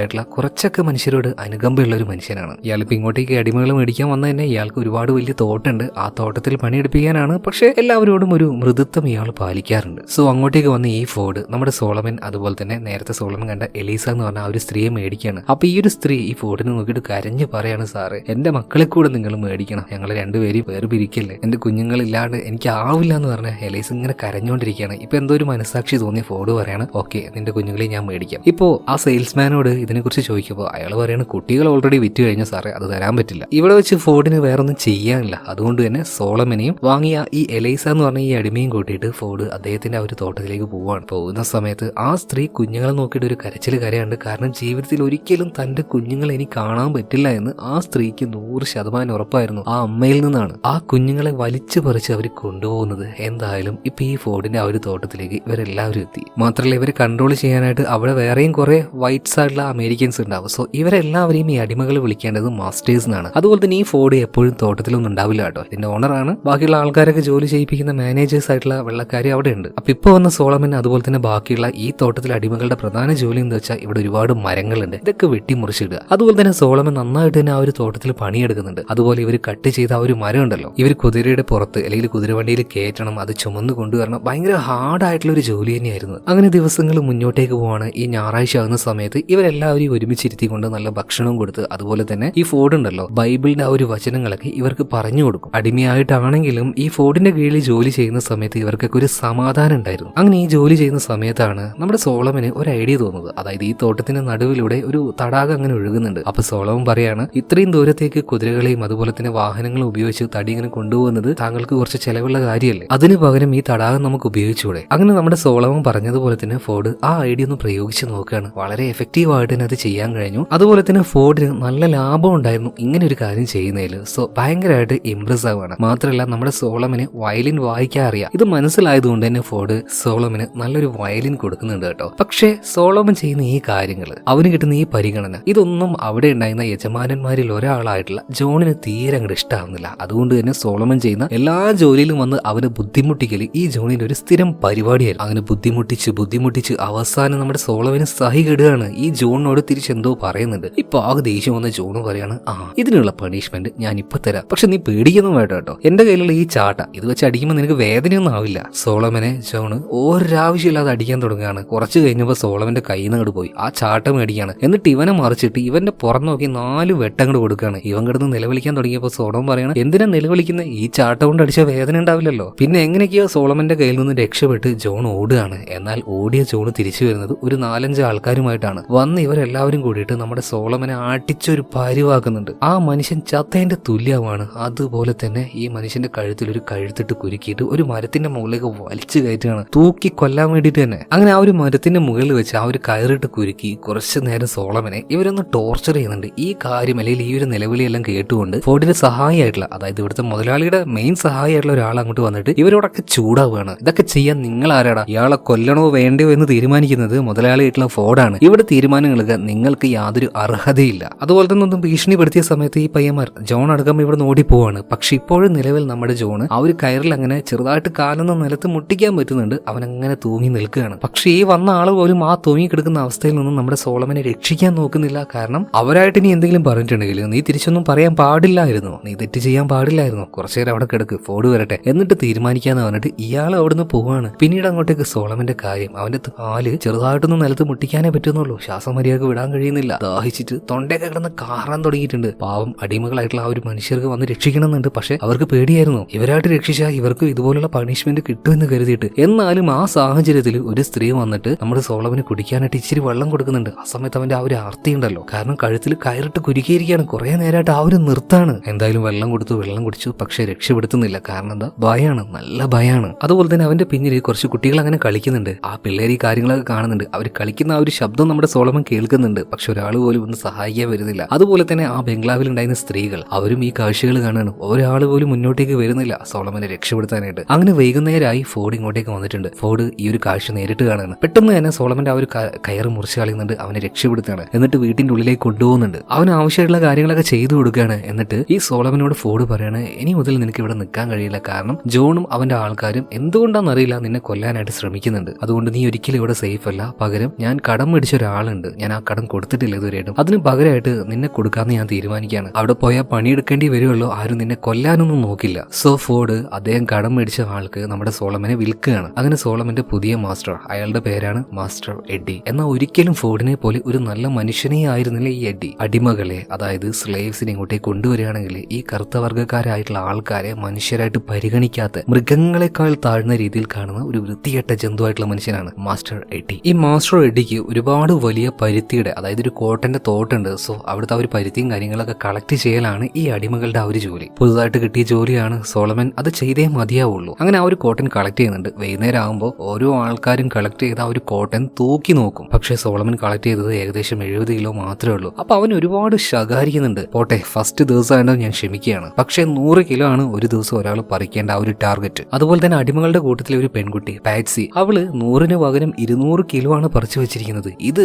S1: ദൈവവിശ്വാസിയായിട്ടുള്ള കുറച്ചൊക്കെ മനുഷ്യരോട് അനുകമ്പയുള്ള ഒരു മനുഷ്യനാണ്. ഇയാളിപ്പോൾ ഇങ്ങോട്ടേക്ക് അടിമകൾ മേടിക്കാൻ വന്ന തന്നെ ഇയാൾക്ക് ഒരുപാട് വലിയ തോട്ടുണ്ട്. ആ തോട്ടത്തിൽ പണിയെടുപ്പിക്കാനാണ്. പക്ഷേ എല്ലാവരോടും ഒരു മൃദുത്വം ഇയാൾ പാലിക്കാറുണ്ട്. സോ അങ്ങോട്ടേക്ക് വന്ന ഈ ഫോർഡ് നമ്മുടെ സോളമൻ അതുപോലെ തന്നെ നേരത്തെ സോളമൻ കണ്ട എലീസ എന്ന് പറഞ്ഞ ആ ഒരു സ്ത്രീയെ മേടിക്കുകയാണ് അപ്പൊ ഈ ഒരു സ്ത്രീ ഈ ഫോർഡിനെ നോക്കിയിട്ട് കരഞ്ഞു പറയാണ് സാറ് എന്റെ മക്കളെ കൂടെ നിങ്ങൾ മേടിക്കണം. ഞങ്ങൾ രണ്ടുപേരും വേറെ പിരിക്കല്ലേ എന്റെ കുഞ്ഞുങ്ങളില്ലാണ്ട് എനിക്ക് ആവില്ല എന്ന് പറഞ്ഞ എലീസ് ഇങ്ങനെ കരഞ്ഞുകൊണ്ടിരിക്കുകയാണ് ഇപ്പൊ എന്തോ ഒരു മനസാക്ഷി തോന്നിയ ഫോർഡ് പറയാണ് ഓക്കെ നിന്റെ കുഞ്ഞുങ്ങളെ ഞാൻ മേടിക്കാം. ഇപ്പോ ആ സെയിൽസ്മാനോട് ഇതിനെക്കുറിച്ച് ചോദിക്കുമ്പോൾ അയാൾ പറയുന്നത് കുട്ടികൾ ഓൾറെഡി വിറ്റ് കഴിഞ്ഞ സാറേ അത് തരാൻ പറ്റില്ല. ഇവിടെ വെച്ച് ഫോർഡിന് വേറൊന്നും ചെയ്യാനില്ല. അതുകൊണ്ട് തന്നെ സോളമനെയും വാങ്ങിയ ഈ എലൈസ എന്ന് പറഞ്ഞ ഈ അടിമയും കൂട്ടിയിട്ട് ഫോർഡ് അദ്ദേഹത്തിന്റെ ആ ഒരു തോട്ടത്തിലേക്ക് പോവാണ്. പോകുന്ന സമയത്ത് ആ സ്ത്രീ കുഞ്ഞുങ്ങളെ നോക്കിയിട്ട് ഒരു കരച്ചിൽ കരയുണ്ട് കാരണം ജീവിതത്തിൽ ഒരിക്കലും തന്റെ കുഞ്ഞുങ്ങളെ ഇനി കാണാൻ പറ്റില്ല എന്ന് ആ സ്ത്രീക്ക് നൂറ് ശതമാനം ഉറപ്പായിരുന്നു ആ അമ്മയിൽ നിന്നാണ്. ആ കുഞ്ഞുങ്ങളെ വലിച്ചു പറിച്ച് അവർ കൊണ്ടുപോകുന്നത് എന്തായാലും ഇപ്പൊ ഈ ഫോർഡിന്റെ ആ ഒരു തോട്ടത്തിലേക്ക് ഇവരെല്ലാവരും എത്തി. മാത്രമല്ല ഇവരെ കൺട്രോൾ ചെയ്യാനായിട്ട് അവിടെ വേറെയും കുറെ വൈറ്റ് ആയിട്ടുള്ള അമേരിക്കൻസ് ഉണ്ടാവും. സോ ഇവരെല്ലാവരെയും ഈ അടിമകൾ വിളിക്കേണ്ടത് മാസ്റ്റേഴ്സ് എന്നാണ് അതുപോലെ തന്നെ ഈ ഫോർഡ് എപ്പോഴും തോട്ടത്തിലൊന്നും ഉണ്ടാവില്ല കേട്ടോ. ഇതിന്റെ ഓണറാണ് ബാക്കിയുള്ള ആൾക്കാരൊക്കെ ജോലി ചെയ്യിപ്പിക്കുന്ന മാനേജേഴ്സ് ആയിട്ടുള്ള വെള്ളക്കാരി അവിടെ ഉണ്ട് അപ്പൊ ഇപ്പൊ വന്ന സോളമൻ അതുപോലെ തന്നെ ബാക്കിയുള്ള ഈ തോട്ടത്തിലെ അടിമകളുടെ പ്രധാന ജോലി എന്ന് വെച്ചാൽ ഇവിടെ ഒരുപാട് മരങ്ങളുണ്ട്. ഇതൊക്കെ വെട്ടിമുറിച്ചിടുക. അതുപോലെ തന്നെ സോളമൻ നന്നായിട്ട് തന്നെ ആ ഒരു തോട്ടത്തിൽ പണിയെടുക്കുന്നുണ്ട്. അതുപോലെ ഇവർ കട്ട് ചെയ്ത ആ ഒരു മരം ഉണ്ടല്ലോ ഇവർ കുതിരയുടെ പുറത്ത് അല്ലെങ്കിൽ കുതിരവണ്ടിയിൽ കയറ്റണം അത് ചുമന്ന് കൊണ്ടുവരണം ഭയങ്കര ഹാർഡ് ആയിട്ടുള്ള ഒരു ജോലി തന്നെയായിരുന്നു. അങ്ങനെ ദിവസങ്ങൾ മുന്നോട്ടേക്ക് പോവാണ്. ഈ ഞായറാഴ്ച ആകുന്ന സമയത്ത് ഇവരെല്ലാവരും ഒരുമിച്ചിരുത്തിക്കൊണ്ട് നല്ല ഭക്ഷണവും കൊടുത്ത് അതുപോലെ തന്നെ ഈ ഫോർഡ് ഉണ്ടല്ലോ ബൈബിളിന്റെ ആ ഒരു വചനങ്ങളൊക്കെ ഇവർക്ക് പറഞ്ഞു കൊടുക്കും. അടിമയായിട്ടാണെങ്കിലും ഈ ഫോർഡിന്റെ കീഴിൽ ജോലി ചെയ്യുന്ന സമയത്ത് ഇവർക്കൊക്കെ ഒരു സമാധാനം ഉണ്ടായിരുന്നു. അങ്ങനെ ഈ ജോലി ചെയ്യുന്ന സമയത്താണ് നമ്മുടെ സോളമന് ഒരു ഐഡിയ തോന്നുന്നത്. അതായത് ഈ തോട്ടത്തിന്റെ നടുവിലൂടെ ഒരു തടാകം അങ്ങനെ ഒഴുകുന്നുണ്ട്. അപ്പൊ സോളമൻ പറയാണ് ഇത്രയും ദൂരത്തേക്ക് കുതിരകളെയും അതുപോലെ തന്നെ വാഹനങ്ങളും ഉപയോഗിച്ച് തടി ഇങ്ങനെ കൊണ്ടുപോകുന്നത് താങ്കൾക്ക് കുറച്ച് ചെലവുള്ള കാര്യമല്ലേ? അതിന് പകരം ഈ തടാകം നമുക്ക് ഉപയോഗിച്ചുകൂടെ അങ്ങനെ നമ്മുടെ സോളമൻ പറഞ്ഞതുപോലെ തന്നെ ഫോർഡ് ആ ഐഡിയ ഒന്ന് പ്രയോഗിച്ച് നോക്കുകയാണ്. വളരെ എഫക്റ്റീവ് ആയിട്ട് അത് ചെയ്യാൻ കഴിഞ്ഞു. അതുപോലെ തന്നെ ഫോർഡിന് നല്ല ലാഭം ഉണ്ടായിരുന്നു ഇങ്ങനെ ഒരു കാര്യം ചെയ്യുന്നതിൽ സോ ഭയങ്കരമായിട്ട് ഇംപ്രസ് ആവുകയാണ്. മാത്രമല്ല നമ്മുടെ സോളമിന് വയലിൻ വായിക്കാൻ അറിയാം. ഇത് മനസ്സിലായതുകൊണ്ട് തന്നെ ഫോർഡ് സോളമിന് നല്ലൊരു വയലിൻ കൊടുക്കുന്നുണ്ട് കേട്ടോ. പക്ഷേ സോളമൻ ചെയ്യുന്ന ഈ കാര്യങ്ങൾ അവന് കിട്ടുന്ന ഈ പരിഗണന ഇതൊന്നും അവിടെ ഉണ്ടായിരുന്ന യജമാനന്മാരിൽ ഒരാളായിട്ടുള്ള ജോണിന് തീരെ അങ്ങോട്ട് ഇഷ്ടമാവുന്നില്ല അതുകൊണ്ട് തന്നെ സോളമൻ ചെയ്യുന്ന എല്ലാ ജോലിയിലും വന്ന് അവന് ബുദ്ധിമുട്ടിക്കൽ ഈ ജോണിന്റെ ഒരു സ്ഥിരം പരിപാടിയായിരുന്നു അങ്ങനെ ബുദ്ധിമുട്ടിച്ച് ബുദ്ധിമുട്ടിച്ച് അവസാനം നമ്മുടെ സോളവന് സഹി കെടുകയാണ് ഈ ജോണിനോട് തിരിച്ചെന്തോ പറയുന്നുണ്ട്. ഇപ്പൊ ആകെ ദേഷ്യം വന്ന ജോണ് പറയാണ് ആ ഇതിനുള്ള പണിഷ്മെന്റ് ഞാൻ ഇപ്പൊ തരാം. പക്ഷെ നീ പേടിക്കുന്നു വേണ്ട കേട്ടോ. എന്റെ കയ്യിലുള്ള ഈ ചാട്ട ഇത് വെച്ച് അടിക്കുമ്പോൾ നിനക്ക് വേദനയൊന്നും ആവില്ല. സോളമനെ ജോണ് ഒരാവശ്യമില്ലാതെ അടിക്കാൻ തുടങ്ങുകയാണ്. കുറച്ച് കഴിഞ്ഞപ്പോൾ സോളമന്റെ കൈ നിന്ന് പോയി. ആ ചാട്ട മേടിക്കാണ് എന്നിട്ട് ഇവനെ മറിച്ചിട്ട് ഇവന്റെ പുറം നോക്കി നാല് വെട്ടങ്ങൾ കൊടുക്കുകയാണ്. ഇവൻ കിടന്ന് നിലവിളിക്കാൻ തുടങ്ങിയപ്പോൾ സോളമൻ പറയണം എന്തിനാ നിലവിളിക്കുന്നത് ഈ ചാട്ട കൊണ്ട് അടിച്ച വേദന ഉണ്ടാവില്ലല്ലോ. പിന്നെ എങ്ങനെയൊക്കെയോ സോളമന്റെ കയ്യിൽ നിന്ന് രക്ഷപ്പെട്ട് ജോൺ ഓടുകയാണ്. എന്നാൽ ഓടിയ ജോൺ തിരിച്ചു വരുന്നത് ഒരു നാലഞ്ച് ആൾക്കാരുമായിട്ടാണ്. വന്ന് ഇവരെല്ലാവരും കൂടിയിട്ട് നമ്മുടെ സോളമനെ അടിച്ചൊരു പരിവാക്കുന്നുണ്ട്. ആ മനുഷ്യൻ ചത്തേന്റെ തുല്യമാണ്. അതുപോലെ തന്നെ ഈ മനുഷ്യന്റെ കഴുത്തിൽ ഒരു കഴുത്തിട്ട് കുരുക്കിയിട്ട് ഒരു മരത്തിന്റെ മുകളിലേക്ക് വലിച്ചു കയറ്റുകയാണ്. തൂക്കി കൊല്ലാൻ വേണ്ടിയിട്ട് തന്നെ. അങ്ങനെ ആ ഒരു മരത്തിന്റെ മുകളിൽ വെച്ച് ആ ഒരു കയറിട്ട് കുരുക്കി കുറച്ചു നേരം സോളമനെ ഇവരൊന്ന് ടോർച്ചർ ചെയ്യുന്നുണ്ട്. ഈ കാര്യം അല്ലെങ്കിൽ ഈ ഒരു നിലവിളിയെല്ലാം കേട്ടുകൊണ്ട് ഫോർഡിന്റെ സഹായിയായിട്ടുള്ള അതായത് ഇവിടുത്തെ മുതലാളിയുടെ മെയിൻ സഹായിയായിട്ടുള്ള ഒരാൾ അങ്ങോട്ട് വന്നിട്ട് ഇവരോടൊക്കെ ചൂടാവുകയാണ്. ഇതൊക്കെ ചെയ്യാൻ നിങ്ങൾ ആരാടാ ഇയാളെ കൊല്ലണോ വേണ്ടയോ എന്ന് തീരുമാനിക്കുന്നത് മുതലാളിയായിട്ടുള്ള ഫോർഡാണ്. ഇവിടെ തീരുമാനങ്ങൾക്ക് നിങ്ങൾക്ക് യാതൊരു അർഹതയില്ല. അതുപോലെ തന്നെ ഒന്നും ഭീഷണിപ്പെടുത്തിയ സമയത്ത് ഈ പയ്യന്മാർ ജോൺ അടക്കം ഇവിടെ നിന്ന് ഓടിപ്പോവാണ്. പക്ഷെ ഇപ്പോഴും നിലവിൽ നമ്മുടെ ജോൺ ആ ഒരു കയറിൽ അങ്ങനെ ചെറുതായിട്ട് കാലൊന്നും നിലത്ത് മുട്ടിക്കാൻ പറ്റുന്നുണ്ട്. അവൻ അങ്ങനെ തൂങ്ങി നിൽക്കുകയാണ്. പക്ഷെ ഈ വന്ന ആൾ പോലും ആ തൂങ്ങി കിടക്കുന്ന അവസ്ഥയിൽ നിന്നും നമ്മുടെ സോളമനെ രക്ഷിക്കാൻ നോക്കുന്നില്ല. കാരണം അവരായിട്ട് ഇനി എന്തെങ്കിലും പറഞ്ഞിട്ടുണ്ടെങ്കിൽ നീ തിരിച്ചൊന്നും പറയാൻ പാടില്ലായിരുന്നു. നീ തെറ്റ് ചെയ്യാൻ പാടില്ലായിരുന്നു. കുറച്ചു നേരം അവിടെ കിടക്ക് ഫോഡ് വരട്ടെ എന്നിട്ട് തീരുമാനിക്കാന്ന് പറഞ്ഞിട്ട് ഇയാൾ അവിടുന്ന് പോവാണ്. പിന്നീട് അങ്ങോട്ടേക്ക് സോളമന്റെ കാര്യം അവന്റെ കാൽ ചെറുതായിട്ടൊന്നും നിലത്ത് മുട്ടിക്കാനേ പറ്റുന്നുള്ളൂ. ശ്വാസം മര്യാദയ്ക്ക് വിടാൻ കഴിയുന്നില്ല. ദാഹിച്ചിട്ട് തൊണ്ടയൊക്കെ കിടന്ന് കാറാൻ തുടങ്ങിയിട്ടുണ്ട്. പാവം അടിമകളായിട്ടുള്ള ആ ഒരു മനുഷ്യർക്ക് വന്ന് രക്ഷിക്കണമെന്നുണ്ട്. പക്ഷെ അവർക്ക് പേടിയായിരുന്നു. ഇവരായിട്ട് രക്ഷിച്ചാൽ ഇവർക്ക് ഇതുപോലുള്ള പണിഷ്മെന്റ് കിട്ടുമെന്ന് കരുതിയിട്ട്. എന്നാലും ആ സാഹചര്യത്തിൽ ഒരു സ്ത്രീ വന്നിട്ട് നമ്മുടെ സോളവന് കുടിക്കാനായിട്ട് ഇച്ചിരി വെള്ളം കൊടുക്കുന്നുണ്ട്. ആ സമയത്ത് അവന്റെ ആ ഒരു ആർത്തി ഉണ്ടല്ലോ കാരണം കഴുത്തിൽ കയറിട്ട് കുരുക്കിയിരിക്കുകയാണ്. കുറെ നേരമായിട്ട് ആ ഒരു നിർത്താണ്. എന്തായാലും വെള്ളം കൊടുത്തു വെള്ളം കുടിച്ചു. പക്ഷെ രക്ഷപ്പെടുത്തുന്നില്ല. കാരണം എന്താ? ഭയാണ്. നല്ല ഭയാണ്. അതുപോലെ തന്നെ അവന്റെ പിന്നിൽ കുറച്ച് കുട്ടികൾ അങ്ങനെ കളിക്കുന്നുണ്ട്. ആ പിള്ളേർ ഈ കാര്യങ്ങളൊക്കെ കാണുന്നുണ്ട്. അവർ കളിക്കുന്ന ആ ഒരു ശബ്ദം നമ്മുടെ സോളമൻ കേൾക്കും കേൾക്കുന്നുണ്ട്. പക്ഷെ ഒരാൾ പോലും ഒന്ന് സഹായിക്കാൻ വരുന്നില്ല. അതുപോലെ തന്നെ ആ ബംഗ്ലാവിൽ ഉണ്ടായിരുന്ന സ്ത്രീകൾ അവരും ഈ കാഴ്ചകൾ കാണാണ്. ഒരാൾ പോലും മുന്നോട്ടേക്ക് വരുന്നില്ല സോളമനെ രക്ഷപ്പെടുത്താനായിട്ട്. അങ്ങനെ വൈകുന്നേരമായി ഫോർഡ് ഇങ്ങോട്ടേക്ക് വന്നിട്ടുണ്ട്. ഫോർഡ് ഈ ഒരു കാഴ്ച നേരിട്ട് കാണുകയാണ് പെട്ടെന്ന് തന്നെ സോളമന്റെ ആ ഒരു കയറ് മുറിച്ച് കളയുന്നുണ്ട്. അവനെ രക്ഷപ്പെടുത്തുകയാണ്. എന്നിട്ട് വീട്ടിന്റെ ഉള്ളിലേക്ക് കൊണ്ടുപോകുന്നുണ്ട്. അവന് ആവശ്യമായിട്ടുള്ള കാര്യങ്ങളൊക്കെ ചെയ്തു കൊടുക്കുകയാണ്. എന്നിട്ട് ഈ സോളമനോട് ഫോർഡ് പറയാണ് ഇനി മുതൽ നിനക്ക് ഇവിടെ നിൽക്കാൻ കഴിയില്ല. കാരണം ജോണും അവന്റെ ആൾക്കാരും എന്തുകൊണ്ടാണെന്നറിയില്ല നിന്നെ കൊല്ലാനായിട്ട് ശ്രമിക്കുന്നുണ്ട്. അതുകൊണ്ട് നീ ഒരിക്കലും ഇവിടെ സേഫ് അല്ല. പകരം ഞാൻ കടം പിടിച്ച ഒരാളുണ്ട്. ഞാൻ ആ കടം കൊടുത്തിട്ടില്ല ഇതുവരെയായിട്ടും അതിന് പകരമായിട്ട് നിന്നെ കൊടുക്കാന്ന് ഞാൻ തീരുമാനിക്കുകയാണ്. അവിടെ പോയാൽ പണിയെടുക്കേണ്ടി വരുമല്ലോ ആരും നിന്നെ കൊല്ലാനൊന്നും നോക്കില്ല. സോ ഫോർഡ് അദ്ദേഹം കടം മേടിച്ച ആൾക്ക് നമ്മുടെ സോളമനെ വിൽക്കുകയാണ്. അങ്ങനെ സോളമന്റെ പുതിയ മാസ്റ്റർ അയാളുടെ പേരാണ് മാസ്റ്റർ എഡ്ഡി. എന്നാൽ ഒരിക്കലും ഫോർഡിനെ പോലെ ഒരു നല്ല മനുഷ്യനേ ആയിരുന്നില്ല ഈ എഡ്ഡി. അടിമകളെ അതായത് സ്ലേവ്സിനെ ഇങ്ങോട്ടേക്ക് കൊണ്ടുവരികയാണെങ്കിൽ ഈ കറുത്ത വർഗക്കാരായിട്ടുള്ള ആൾക്കാരെ മനുഷ്യരായിട്ട് പരിഗണിക്കാത്ത മൃഗങ്ങളെക്കാൾ താഴ്ന്ന രീതിയിൽ കാണുന്ന ഒരു വൃത്തികെട്ട ജന്തുവായിട്ടുള്ള മനുഷ്യനാണ് മാസ്റ്റർ എഡ്ഡി. ഈ മാസ്റ്റർ എഡ്ഡിക്ക് ഒരുപാട് വലിയ പരുത്തിയുടെ അതായത് ഒരു കോട്ടന്റെ തോട്ടുണ്ട്. സോ അവിടുത്തെ ഒരു പരുത്തിയും കാര്യങ്ങളൊക്കെ കളക്ട് ചെയ്യലാണ് ഈ അടിമകളുടെ ആ ഒരു ജോലി. പുതുതായിട്ട് കിട്ടിയ ജോലിയാണ് സോളമൻ. അത് ചെയ്തേ മതിയാവുള്ളൂ. അങ്ങനെ ആ ഒരു കോട്ടൻ കളക്ട് ചെയ്യുന്നുണ്ട്. വൈകുന്നേരം ആകുമ്പോൾ ഓരോ ആൾക്കാരും കളക്ട് ചെയ്ത ആ ഒരു കോട്ടൻ തൂക്കി നോക്കും. പക്ഷേ സോളമൻ കളക്ട് ചെയ്തത് ഏകദേശം എഴുപത് കിലോ മാത്രമേ ഉള്ളൂ. അപ്പൊ അവൻ ഒരുപാട് ശകാരിക്കുന്നുണ്ട്. പോട്ടെ ഫസ്റ്റ് ദിവസമായിട്ട് ഞാൻ ക്ഷമിക്കുകയാണ്. പക്ഷേ നൂറ് കിലോ ആണ് ഒരു ദിവസം ഒരാൾ പറിക്കേണ്ട ആ ഒരു ടാർഗറ്റ് അതുപോലെ തന്നെ അടിമകളുടെ കൂട്ടത്തിലെ ഒരു പെൺകുട്ടി പാറ്റ്സി അവൾ നൂറിന് പകരം ഇരുന്നൂറ് കിലോ ആണ് പറിച്ചു വെച്ചിരിക്കുന്നത്. ഇത്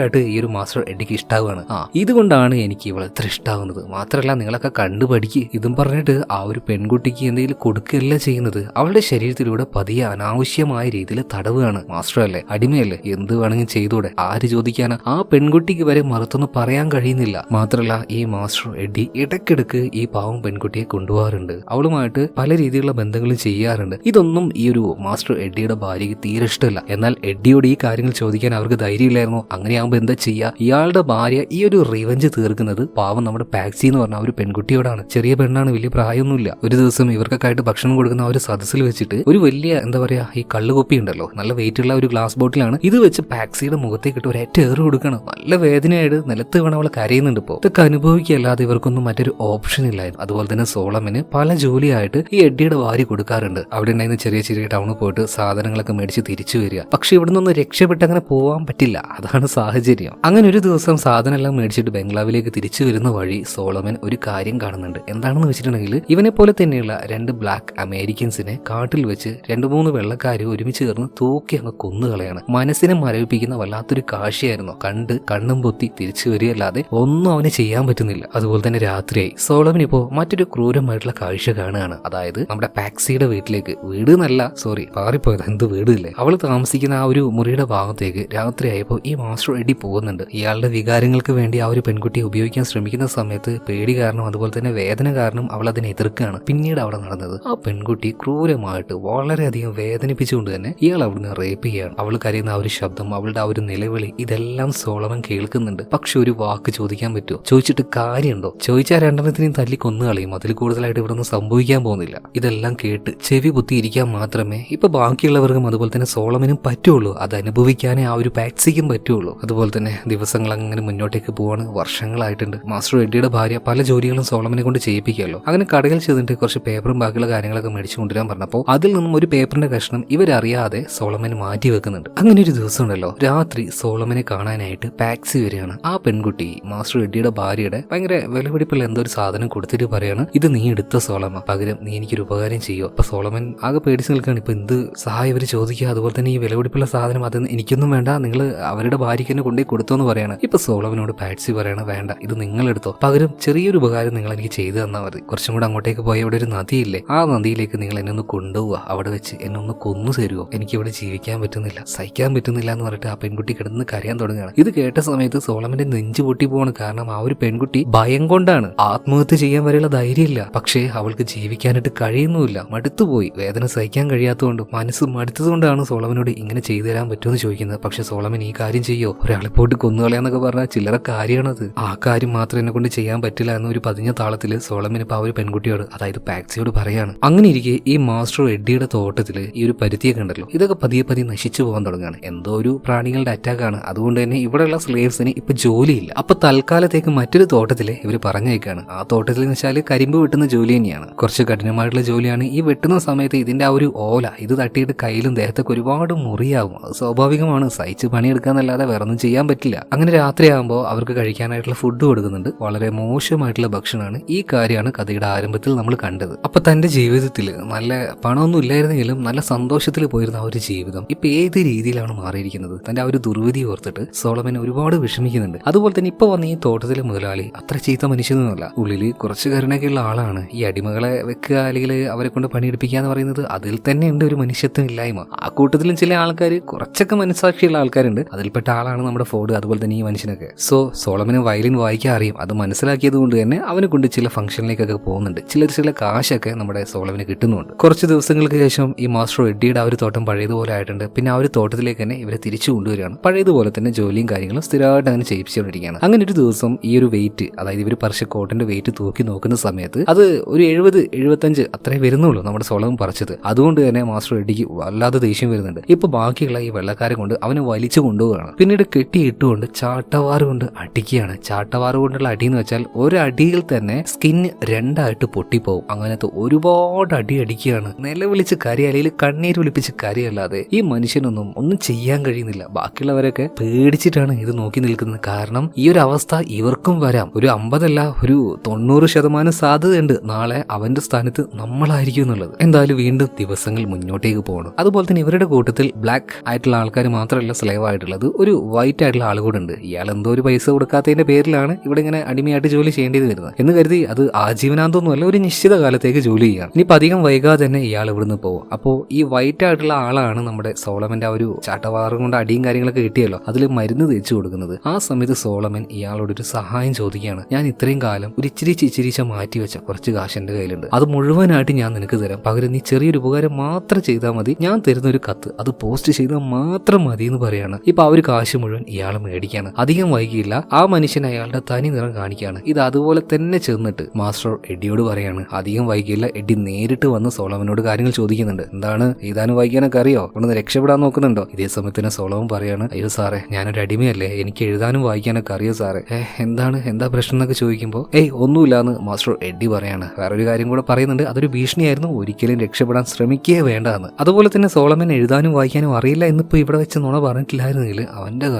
S1: ഭയങ്കരമായിട്ട് ഈ ഒരു മാസ്റ്റർ എഡിക്ക് ഇഷ്ടാവുകയാണ് ആ ഇതുകൊണ്ടാണ് എനിക്ക് ഇവളെ ഇത്ര ഇഷ്ടാവുന്നത്. മാത്രമല്ല നിങ്ങളൊക്കെ കണ്ടു പഠിക്ക്. ഇതും പറഞ്ഞിട്ട് ആ ഒരു പെൺകുട്ടിക്ക് എന്തെങ്കിലും കൊടുക്കുകയല്ല ചെയ്യുന്നത്? അവളുടെ ശരീരത്തിലൂടെ പതിയെ അനാവശ്യമായ രീതിയിൽ തടവുകയാണ്. മാസ്റ്റർ അല്ലേ? അടിമയല്ലേ? എന്ത് വേണമെങ്കിലും ചെയ്തൂടെ? ആര് ചോദിക്കാനാ? ആ പെൺകുട്ടിക്ക് വരെ മറുത്തൊന്ന് പറയാൻ കഴിയുന്നില്ല. മാത്രമല്ല ഈ മാസ്റ്റർ എഡി ഇടയ്ക്കിടക്ക് ഈ പാവം പെൺകുട്ടിയെ കൊണ്ടുപോകാറുണ്ട്. അവളുമായിട്ട് പല രീതിയിലുള്ള ബന്ധങ്ങളും ചെയ്യാറുണ്ട്. ഇതൊന്നും ഈ ഒരു മാസ്റ്റർ എഡിയുടെ ഭാര്യയ്ക്ക് തീരെ ഇഷ്ടമല്ല. എന്നാൽ എഡിയോട് ഈ കാര്യങ്ങൾ ചോദിക്കാൻ അവർക്ക് ധൈര്യമില്ലായിരുന്നു? അങ്ങനെയാകുമ്പോൾ എന്താ ചെയ്യുക ഇയാളുടെ ഭാര്യ ഈ ഒരു റിവഞ്ച് തീർക്കുന്നത് പാവം നമ്മുടെ പാക്സി എന്ന് പറഞ്ഞ ഒരു പെൺകുട്ടിയോടാണ്. ചെറിയ പെണ്ണാണ് വലിയ പ്രായമൊന്നുമില്ല. ഒരു ദിവസം ഇവർക്കൊക്കെ ആയിട്ട് ഭക്ഷണം കൊടുക്കുന്ന ഒരു സദസ്സിൽ വെച്ചിട്ട് ഒരു വലിയ എന്താ പറയാ ഈ കള്ളുകുപ്പി ഉണ്ടല്ലോ നല്ല വെയിറ്റ് ഉള്ള ഒരു ഗ്ലാസ് ബോട്ടിലാണ് ഇത് വെച്ച് പാക്സിയുടെ മുഖത്തേക്ക് ഇട്ട് ഒരേറ്റ ഏറ് കൊടുക്കണം. നല്ല വേദനയായിട്ട് നിലത്ത് വീണ അവളെ കരയുന്നുണ്ട് ഇപ്പോൾ ഇതൊക്കെ അനുഭവിക്കല്ലാതെ ഇവർക്കൊന്നും മറ്റൊരു ഓപ്ഷൻ ഇല്ലായിരുന്നു. അതുപോലെ തന്നെ സോളമിന് പല ജോലിയായിട്ട് ഈ എഡ്ഡിയുടെ വാരി കൊടുക്കാറുണ്ട്. അവിടെ ഉണ്ടായിരുന്ന ചെറിയ ചെറിയ ടൗണിൽ പോയിട്ട് സാധനങ്ങളൊക്കെ മേടിച്ച് തിരിച്ചു വരിക. പക്ഷെ ഇവിടെ നിന്ന് രക്ഷപ്പെട്ട് അങ്ങനെ പോകാൻ പറ്റില്ല. അതാണ് സാഹചര്യം അങ്ങനെ ഒരു ദിവസം സാധനമെല്ലാം മേടിച്ചിട്ട് ബംഗ്ലാവിലേക്ക് തിരിച്ചു വരുന്ന വഴി സോളമൻ ഒരു കാര്യം കാണുന്നുണ്ട്. എന്താണെന്ന് വെച്ചിട്ടുണ്ടെങ്കിൽ ഇവനെ പോലെ തന്നെയുള്ള രണ്ട് ബ്ലാക്ക് അമേരിക്കൻസിനെ കാട്ടിൽ വെച്ച് രണ്ട് മൂന്ന് വെള്ളക്കാർ ഒരുമിച്ച് ചേർന്ന് തൂക്കി അങ്ങ് കൊന്നുകളയാണ്. മനസ്സിനെ മരവിപ്പിക്കുന്ന വല്ലാത്തൊരു കാഴ്ചയായിരുന്നു. കണ്ട് കണ്ണും പൊത്തി തിരിച്ചു വരികയല്ലാതെ ഒന്നും അവന് ചെയ്യാൻ പറ്റുന്നില്ല. അതുപോലെ തന്നെ രാത്രിയായി. സോളമൻ ഇപ്പോ മറ്റൊരു ക്രൂരമായിട്ടുള്ള കാഴ്ച കാണുകയാണ്. അതായത് നമ്മുടെ പാക്സിയുടെ വീട്ടിലേക്ക്. വീട് എന്നല്ല സോറി പാറിപ്പോയത് എന്ത് വീടില്ലേ? അവൾ താമസിക്കുന്ന ആ ഒരു മുറിയുടെ ഭാഗത്തേക്ക് രാത്രിയായപ്പോൾ ഈ മാസ്റ്റർ എഡി പോകുന്നുണ്ട്. ഇയാളുടെ വികാരങ്ങൾക്ക് വേണ്ടി ആ ഒരു പെൺകുട്ടിയെ ഉപയോഗിക്കാൻ ശ്രമിക്കുന്ന സമയത്ത് പേടി കാരണം അതുപോലെ തന്നെ വേദന കാരണം അവൾ അതിനെ എതിർക്കുകയാണ്. പിന്നീട് അവിടെ നടന്നത് ആ പെൺകുട്ടി ക്രൂരമായിട്ട് വളരെയധികം വേദനിപ്പിച്ചുകൊണ്ട് തന്നെ ഇയാൾ അവിടുന്ന് റേപ്പ് ചെയ്യുകയാണ്. അവൾ കരയുന്ന ആ ഒരു ശബ്ദം അവളുടെ ആ ഒരു നിലവിളി ഇതെല്ലാം സോളമൻ കേൾക്കുന്നുണ്ട്. പക്ഷെ ഒരു വാക്ക് ചോദിക്കാൻ പറ്റുമോ? ചോദിച്ചിട്ട് കാര്യമുണ്ടോ? ചോദിച്ചാൽ രണ്ടെണ്ണത്തിനെയും തല്ലി കൊന്നു കളയും. അതിൽ കൂടുതലായിട്ട് ഇവിടെ ഒന്നും സംഭവിക്കാൻ പോകുന്നില്ല. ഇതെല്ലാം കേട്ട് ചെവി കുത്തിയിരിക്കാൻ മാത്രമേ ഇപ്പൊ ബാക്കിയുള്ളവർക്കും അതുപോലെ തന്നെ സോളമനും പറ്റുള്ളൂ. അത് അനുഭവിക്കാനേ ആ ഒരു പാക്സിക്കും പറ്റുള്ളൂ. അതുപോലെ തന്നെ ദിവസങ്ങൾ അങ്ങനെ മുന്നോട്ടേക്ക് പോവാണ്. വർഷങ്ങളായിട്ടുണ്ട്. മാസ്റ്റർ റെഡ്ഡിയുടെ ഭാര്യ പല ജോലികളും സോളമനെ കൊണ്ട് ചെയ്യിപ്പിക്കുമല്ലോ അങ്ങനെ കടയിൽ ചെന്നിട്ട് കുറച്ച് പേപ്പറും ബാക്കിയുള്ള കാര്യങ്ങളൊക്കെ മേടിച്ചു കൊണ്ടുവരാൻ പറഞ്ഞപ്പോൾ അതിൽ നിന്നും ഒരു പേപ്പറിന്റെ കഷ്ണം ഇവരറിയാതെ സോളമൻ മാറ്റി വെക്കുന്നുണ്ട്. അങ്ങനെ ഒരു ദിവസം ഉണ്ടല്ലോ രാത്രി സോളമനെ കാണാനായിട്ട് പാക്സി വരികയാണ്. ആ പെൺകുട്ടി മാസ്റ്റർ റെഡ്ഡിയുടെ ഭാര്യയുടെ ഭയങ്കര വിലപിടിപ്പുള്ള എന്തോ ഒരു സാധനം കൊടുത്തിട്ട് പറയാണ് ഇത് നീ എടുത്ത സോളമ പകരം നീ എനിക്കൊരു ഉപകാരം ചെയ്യോ. അപ്പൊ സോളമൻ ആകെ പേടിച്ച് നിൽക്കുകയാണ് ഇപ്പൊ എന്ത് സഹായം ഇവർ ചോദിക്കുക അതുപോലെ തന്നെ ഈ വിലപിടിപ്പുള്ള സാധനം അത് എനിക്കൊന്നും വേണ്ട. നിങ്ങൾ അവരുടെ ഭാര്യയ്ക്ക് തന്നെ കൊണ്ടുപോയി കൊടുത്തു എന്ന് പറയാണ്. ഇപ്പൊ സോളമനോട് പാറ്റ്സി പറയണ വേണ്ട ഇത് നിങ്ങൾ എടുത്തോ പകരം ചെറിയൊരു ഉപകാരം നിങ്ങൾ എനിക്ക് ചെയ്തു തന്നാൽ മതി. കുറച്ചും കൂടെ അങ്ങോട്ടേക്ക് പോയി അവിടെ ഒരു നദിയില്ലേ? ആ നദിയിലേക്ക് നിങ്ങൾ എന്നെ ഒന്ന് കൊണ്ടുപോവുക അവിടെ വെച്ച് എന്നെ ഒന്ന് കൊന്നു തരുമോ എനിക്ക് ഇവിടെ ജീവിക്കാൻ പറ്റുന്നില്ല സഹിക്കാൻ പറ്റുന്നില്ല എന്ന് പറഞ്ഞിട്ട് ആ പെൺകുട്ടി കിടന്ന് കരയാൻ തുടങ്ങുകയാണ്. ഇത് കേട്ട സമയത്ത് സോളമന്റെ നെഞ്ചു പൊട്ടി പോവാണ്. കാരണം ആ ഒരു പെൺകുട്ടി ഭയം കൊണ്ടാണ്. ആത്മഹത്യ ചെയ്യാൻ വരെയുള്ള ധൈര്യമില്ല. പക്ഷേ അവൾക്ക് ജീവിക്കാനായിട്ട് കഴിയുന്നുമില്ല. മടുത്തുപോയി. വേദന സഹിക്കാൻ കഴിയാത്തതുകൊണ്ട് മനസ്സ് മടുത്തതുകൊണ്ടാണ് സോളമനോട് ഇങ്ങനെ ചെയ്തു തരാൻ പറ്റുമെന്ന് ചോദിക്കുന്നത്. പക്ഷെ സോളമൻ ഈ കാര്യം ചെയ്യോ? ഒരാളെ പോയിട്ട് കൊന്നുകളയാന്നൊക്കെ പറഞ്ഞാൽ ചില്ലറ കാര്യമാണത് ആ കാര്യം മാത്രം എന്നെ കൊണ്ട് ചെയ്യാൻ പറ്റില്ല എന്നൊരു പതിഞ്ഞ താളത്തിൽ സോളമിന് ഇപ്പൊ ആ ഒരു പെൺകുട്ടിയോട് അതായത് പാക്സിയോട് പറയാണ്. അങ്ങനെ ഇരിക്കെ ഈ മാസ്റ്റർ എഡ്ഡിയുടെ തോട്ടത്തിൽ ഈ ഒരു പരുത്തിയൊക്കെ ഉണ്ടല്ലോ ഇതൊക്കെ പതിയെ പതി നശിച്ചു പോകാൻ തുടങ്ങുകയാണ് എന്തോ ഒരു പ്രാണികളുടെ അറ്റാക്ക് ആണ് അതുകൊണ്ട് തന്നെ ഇവിടെയുള്ള സ്ലേവ്സിന് ഇപ്പൊ ജോലിയില്ല. അപ്പൊ തൽക്കാലത്തേക്ക് മറ്റൊരു തോട്ടത്തിൽ ഇവർ പറഞ്ഞേക്കാണ് ആ തോട്ടത്തിൽ എന്ന് വെച്ചാൽ കരിമ്പ് വെട്ടുന്ന ജോലി തന്നെയാണ്. കുറച്ച് കഠിനമായിട്ടുള്ള ജോലിയാണ്. ഈ വെട്ടുന്ന സമയത്ത് ഇതിന്റെ ആ ഒരു ഓല ഇത് തട്ടിയിട്ട് കയ്യിലും ദേഹത്തൊക്കെ ഒരുപാട് മുറിയാവും. അത് സ്വാഭാവികമാണ്. സഹിച്ച് പണിയെടുക്കാന്നല്ലാതെ വേറെ ഒന്നും ചെയ്യാൻ പറ്റില്ല. അങ്ങനെ രാത്രിയാകുമ്പോൾ അവർക്ക് കഴിക്കാനായിട്ടുള്ള ഫുഡ് കൊടുക്കുന്നുണ്ട്. വളരെ മോശമായിട്ടുള്ള ഭക്ഷണമാണ് ഈ കാര്യമാണ് കഥയുടെ ആരംഭത്തിൽ നമ്മൾ കണ്ടത്. അപ്പൊ തന്റെ ജീവിതത്തിൽ നല്ല പണമൊന്നും ഇല്ലായിരുന്നെങ്കിലും നല്ല സന്തോഷത്തിൽ പോയിരുന്ന ആ ഒരു ജീവിതം ഇപ്പൊ ഏത് രീതിയിലാണ് മാറിയിരിക്കുന്നത്? തന്റെ ആ ഒരു ദുർവിധി ഓർത്തിട്ട് സോളമൻ ഒരുപാട് വിഷമിക്കുന്നുണ്ട്. അതുപോലെ തന്നെ ഇപ്പൊ വന്ന ഈ തോട്ടത്തിലെ മുതലാളി അത്ര ചീത്ത മനുഷ്യനൊന്നുമല്ല. ഉള്ളിൽ കുറച്ച് കരുണയൊക്കെയുള്ള ആളാണ്. ഈ അടിമകളെ വെക്കുക അല്ലെങ്കിൽ അവരെ കൊണ്ട് പണിയെടുപ്പിക്കുക എന്ന് പറയുന്നത് അതിൽ തന്നെ ഉണ്ട് ഒരു മനുഷ്യത്വം ഇല്ലായ്മ ആ കൂട്ടത്തിലും ചില ആൾക്കാർ കുറച്ചൊക്കെ മനസ്സാക്ഷിയുള്ള ആൾക്കാരുണ്ട്. അതിൽപ്പെട്ട ആളാണ് നമ്മുടെ ഫോർഡ് അതുപോലെ തന്നെ ഈ മനുഷ്യനൊക്കെ. സോ സോളമന് വയലിൻ വായിക്കാൻ അറിയും അത് മനസ്സിലാക്കിയത് കൊണ്ട് തന്നെ അവനെ കൊണ്ട് ചില ഫംഗ്ഷനിലേക്കൊക്കെ പോകുന്നുണ്ട്. ചില ചില കാശൊക്കെ നമ്മുടെ സോളമന് കിട്ടുന്നുണ്ട്. കുറച്ച് ദിവസങ്ങൾക്ക് ശേഷം ഈ മാസ്റ്റർ എഡ്ഡിയുടെ ആ ഒരു തോട്ടം പഴയതുപോലെ ആയിട്ടുണ്ട്. പിന്നെ ആ ഒരു തോട്ടത്തിലേക്ക് തന്നെ ഇവരെ തിരിച്ചു കൊണ്ടുവരികയാണ്. പഴയതുപോലെ തന്നെ ജോലിയും കാര്യങ്ങളും സ്ഥിരമായിട്ട് അങ്ങനെ ചെയ്യിപ്പിച്ചുകൊണ്ടിരിക്കുകയാണ്. അങ്ങനെ ഒരു ദിവസം ഈ ഒരു വെയിറ്റ് അതായത് ഇവർ പറിച്ച കോട്ടന്റെ വെയിറ്റ് തൂക്കി നോക്കുന്ന സമയത്ത് അത് ഒരു എഴുപത് എഴുപത്തഞ്ച് അത്രേ വരുന്നുള്ളൂ നമ്മുടെ സോളവും പറിച്ചത്. അതുകൊണ്ട് തന്നെ മാസ്റ്റർ എഡ്ഡിക്ക് വല്ലാതെ ദേഷ്യം വരുന്നുണ്ട്. ഇപ്പൊ ബാക്കിയുള്ള ഈ വെള്ളക്കാരെ കൊണ്ട് അവനെ വലിച്ചു കൊണ്ടുപോവുകയാണ്. പിന്നീട് കെട്ടിയിട്ടുകൊണ്ട് ചാട്ടവാറ് കൊണ്ട് അടിക്കുകയാണ്. ചാട്ടവാറ് കൊണ്ടുള്ള അടി എന്ന് വെച്ചാൽ ഒരടിയിൽ തന്നെ സ്കിൻ രണ്ടായിട്ട് പൊട്ടിപ്പോവും. അങ്ങനത്തെ ഒരുപാട് അടി അടിക്കുകയാണ്. നിലവിളിച്ച് കരി അല്ലെങ്കിൽ കണ്ണീര് വിളിപ്പിച്ച് കരിയല്ലാതെ ഈ മനുഷ്യനൊന്നും ഒന്നും ചെയ്യാൻ കഴിയുന്നില്ല. ബാക്കിയുള്ളവരൊക്കെ പേടിച്ചിട്ടാണ് ഇത് നോക്കി നിൽക്കുന്നത്. കാരണം ഈ ഒരു അവസ്ഥ ഇവർക്കും വരാം. ഒരു അമ്പതല്ല ഒരു തൊണ്ണൂറ് ശതമാനം സാധ്യതയുണ്ട്. നാളെ അവന്റെ സ്ഥാനത്ത് നമ്മളായിരിക്കും എന്നുള്ളത്. എന്തായാലും വീണ്ടും ദിവസങ്ങൾ മുന്നോട്ടേക്ക് പോകണം. അതുപോലെ തന്നെ ഇവരുടെ കൂട്ടത്തിൽ ബ്ലാക്ക് ആയിട്ടുള്ള ആൾക്കാർ മാത്രമല്ല സ്ലേവ് ആയിട്ടുള്ളത്. ഒരു വൈറ്റ് ആയിട്ടുള്ള ആൾ കൂടെ ഉണ്ട്. ഇയാൾ എന്തോ ഒരു പൈസ കൊടുക്കാത്തതിന്റെ പേരിലാണ് ഇവിടെ ഇങ്ങനെ അടിമയായിട്ട് ജോലി ചെയ്യേണ്ടി വരുന്നത്. എന്ന് കരുതി അത് ആജീവനാന്തമൊന്നുമല്ല ഒരു നിശ്ചിത കാലത്തേക്ക് ജോലി ചെയ്യാണ് ഇനിയിപ്പോൾ അധികം വൈകാതെ തന്നെ ഇയാൾ ഇവിടുന്ന് പോകും അപ്പോൾ ഈ വൈറ്റ് ആയിട്ടുള്ള ആളാണ് നമ്മുടെ സോളമന്റെ ആ ഒരു ചാട്ടവാറും കൊണ്ട് അടിയും കാര്യങ്ങളൊക്കെ കിട്ടിയല്ലോ അതിൽ മരുന്ന് തേച്ച് കൊടുക്കുന്നത്. ആ സമയത്ത് സോളമൻ ഇയാളോട് ഒരു സഹായം ചോദിക്കുകയാണ്. ഞാൻ ഇത്രയും കാലം ഒരു ഇച്ചിരി ചിച്ചിരിച്ച മാറ്റി വെച്ച കുറച്ച് കാശ് എന്റെ കയ്യിലുണ്ട്. അത് മുഴുവനായിട്ട് ഞാൻ നിനക്ക് തരാം. പകരം നീ ചെറിയൊരു ഉപകാരം മാത്രം ചെയ്താൽ മതി. ഞാൻ തരുന്ന ഒരു കത്ത് അത് പോസ്റ്റ് ചെയ്താൽ മാത്രം മതി എന്ന് പറയാണ്. ഇപ്പൊ ആ ഒരു കാശ് മുഴുവൻ ഇയാൾ മേടിക്കാണ്. അധികം വൈകിയില്ല. ആ മനുഷ്യൻ അയാളുടെ തനി നിറം കാണിക്കുകയാണ് ഇത് അതുപോലെ തന്നെ ചെന്നിട്ട് മാസ്റ്റർ എഡിയോട് പറയാണ്. അധികം വൈകിയില്ല. എഡി നേരിട്ട് വന്ന് സോളമനോട് കാര്യങ്ങൾ ചോദിക്കുന്നുണ്ട്. എന്താണ്? ഏതാനും വൈകിയാനൊക്കെ അറിയോ? ഒന്ന് രക്ഷപ്പെടാൻ നോക്കുന്നുണ്ടോ? ഇതേ സമയത്ത് തന്നെ സോളമൻ പറയാണ്. അയ്യോ സാറേ ഞാനൊരു അടിമയല്ലേ? എനിക്ക് എഴുതാനും വായിക്കാനൊക്കെ അറിയോ സാറേ? എന്താണ്? എന്താ പ്രശ്നം എന്നൊക്കെ ചോദിക്കുമ്പോൾ ഏയ് ഒന്നുമില്ലാന്ന് മാസ്റ്റർ എഡി പറയാണ്. വേറൊരു കാര്യം കൂടെ പറയുന്നുണ്ട്. അതൊരു ഭീഷണിയായിരുന്നു. ഒരിക്കലും രക്ഷപ്പെടാൻ ശ്രമിക്കേ വേണ്ടെന്ന്. അതുപോലെ തന്നെ സോളമൻ എഴുതാനും വായിക്കാനും അറിയില്ല. എന്നിപ്പോ ഇവിടെ വെച്ച് നുണ പറഞ്ഞിട്ടില്ലായിരുന്നെങ്കിൽ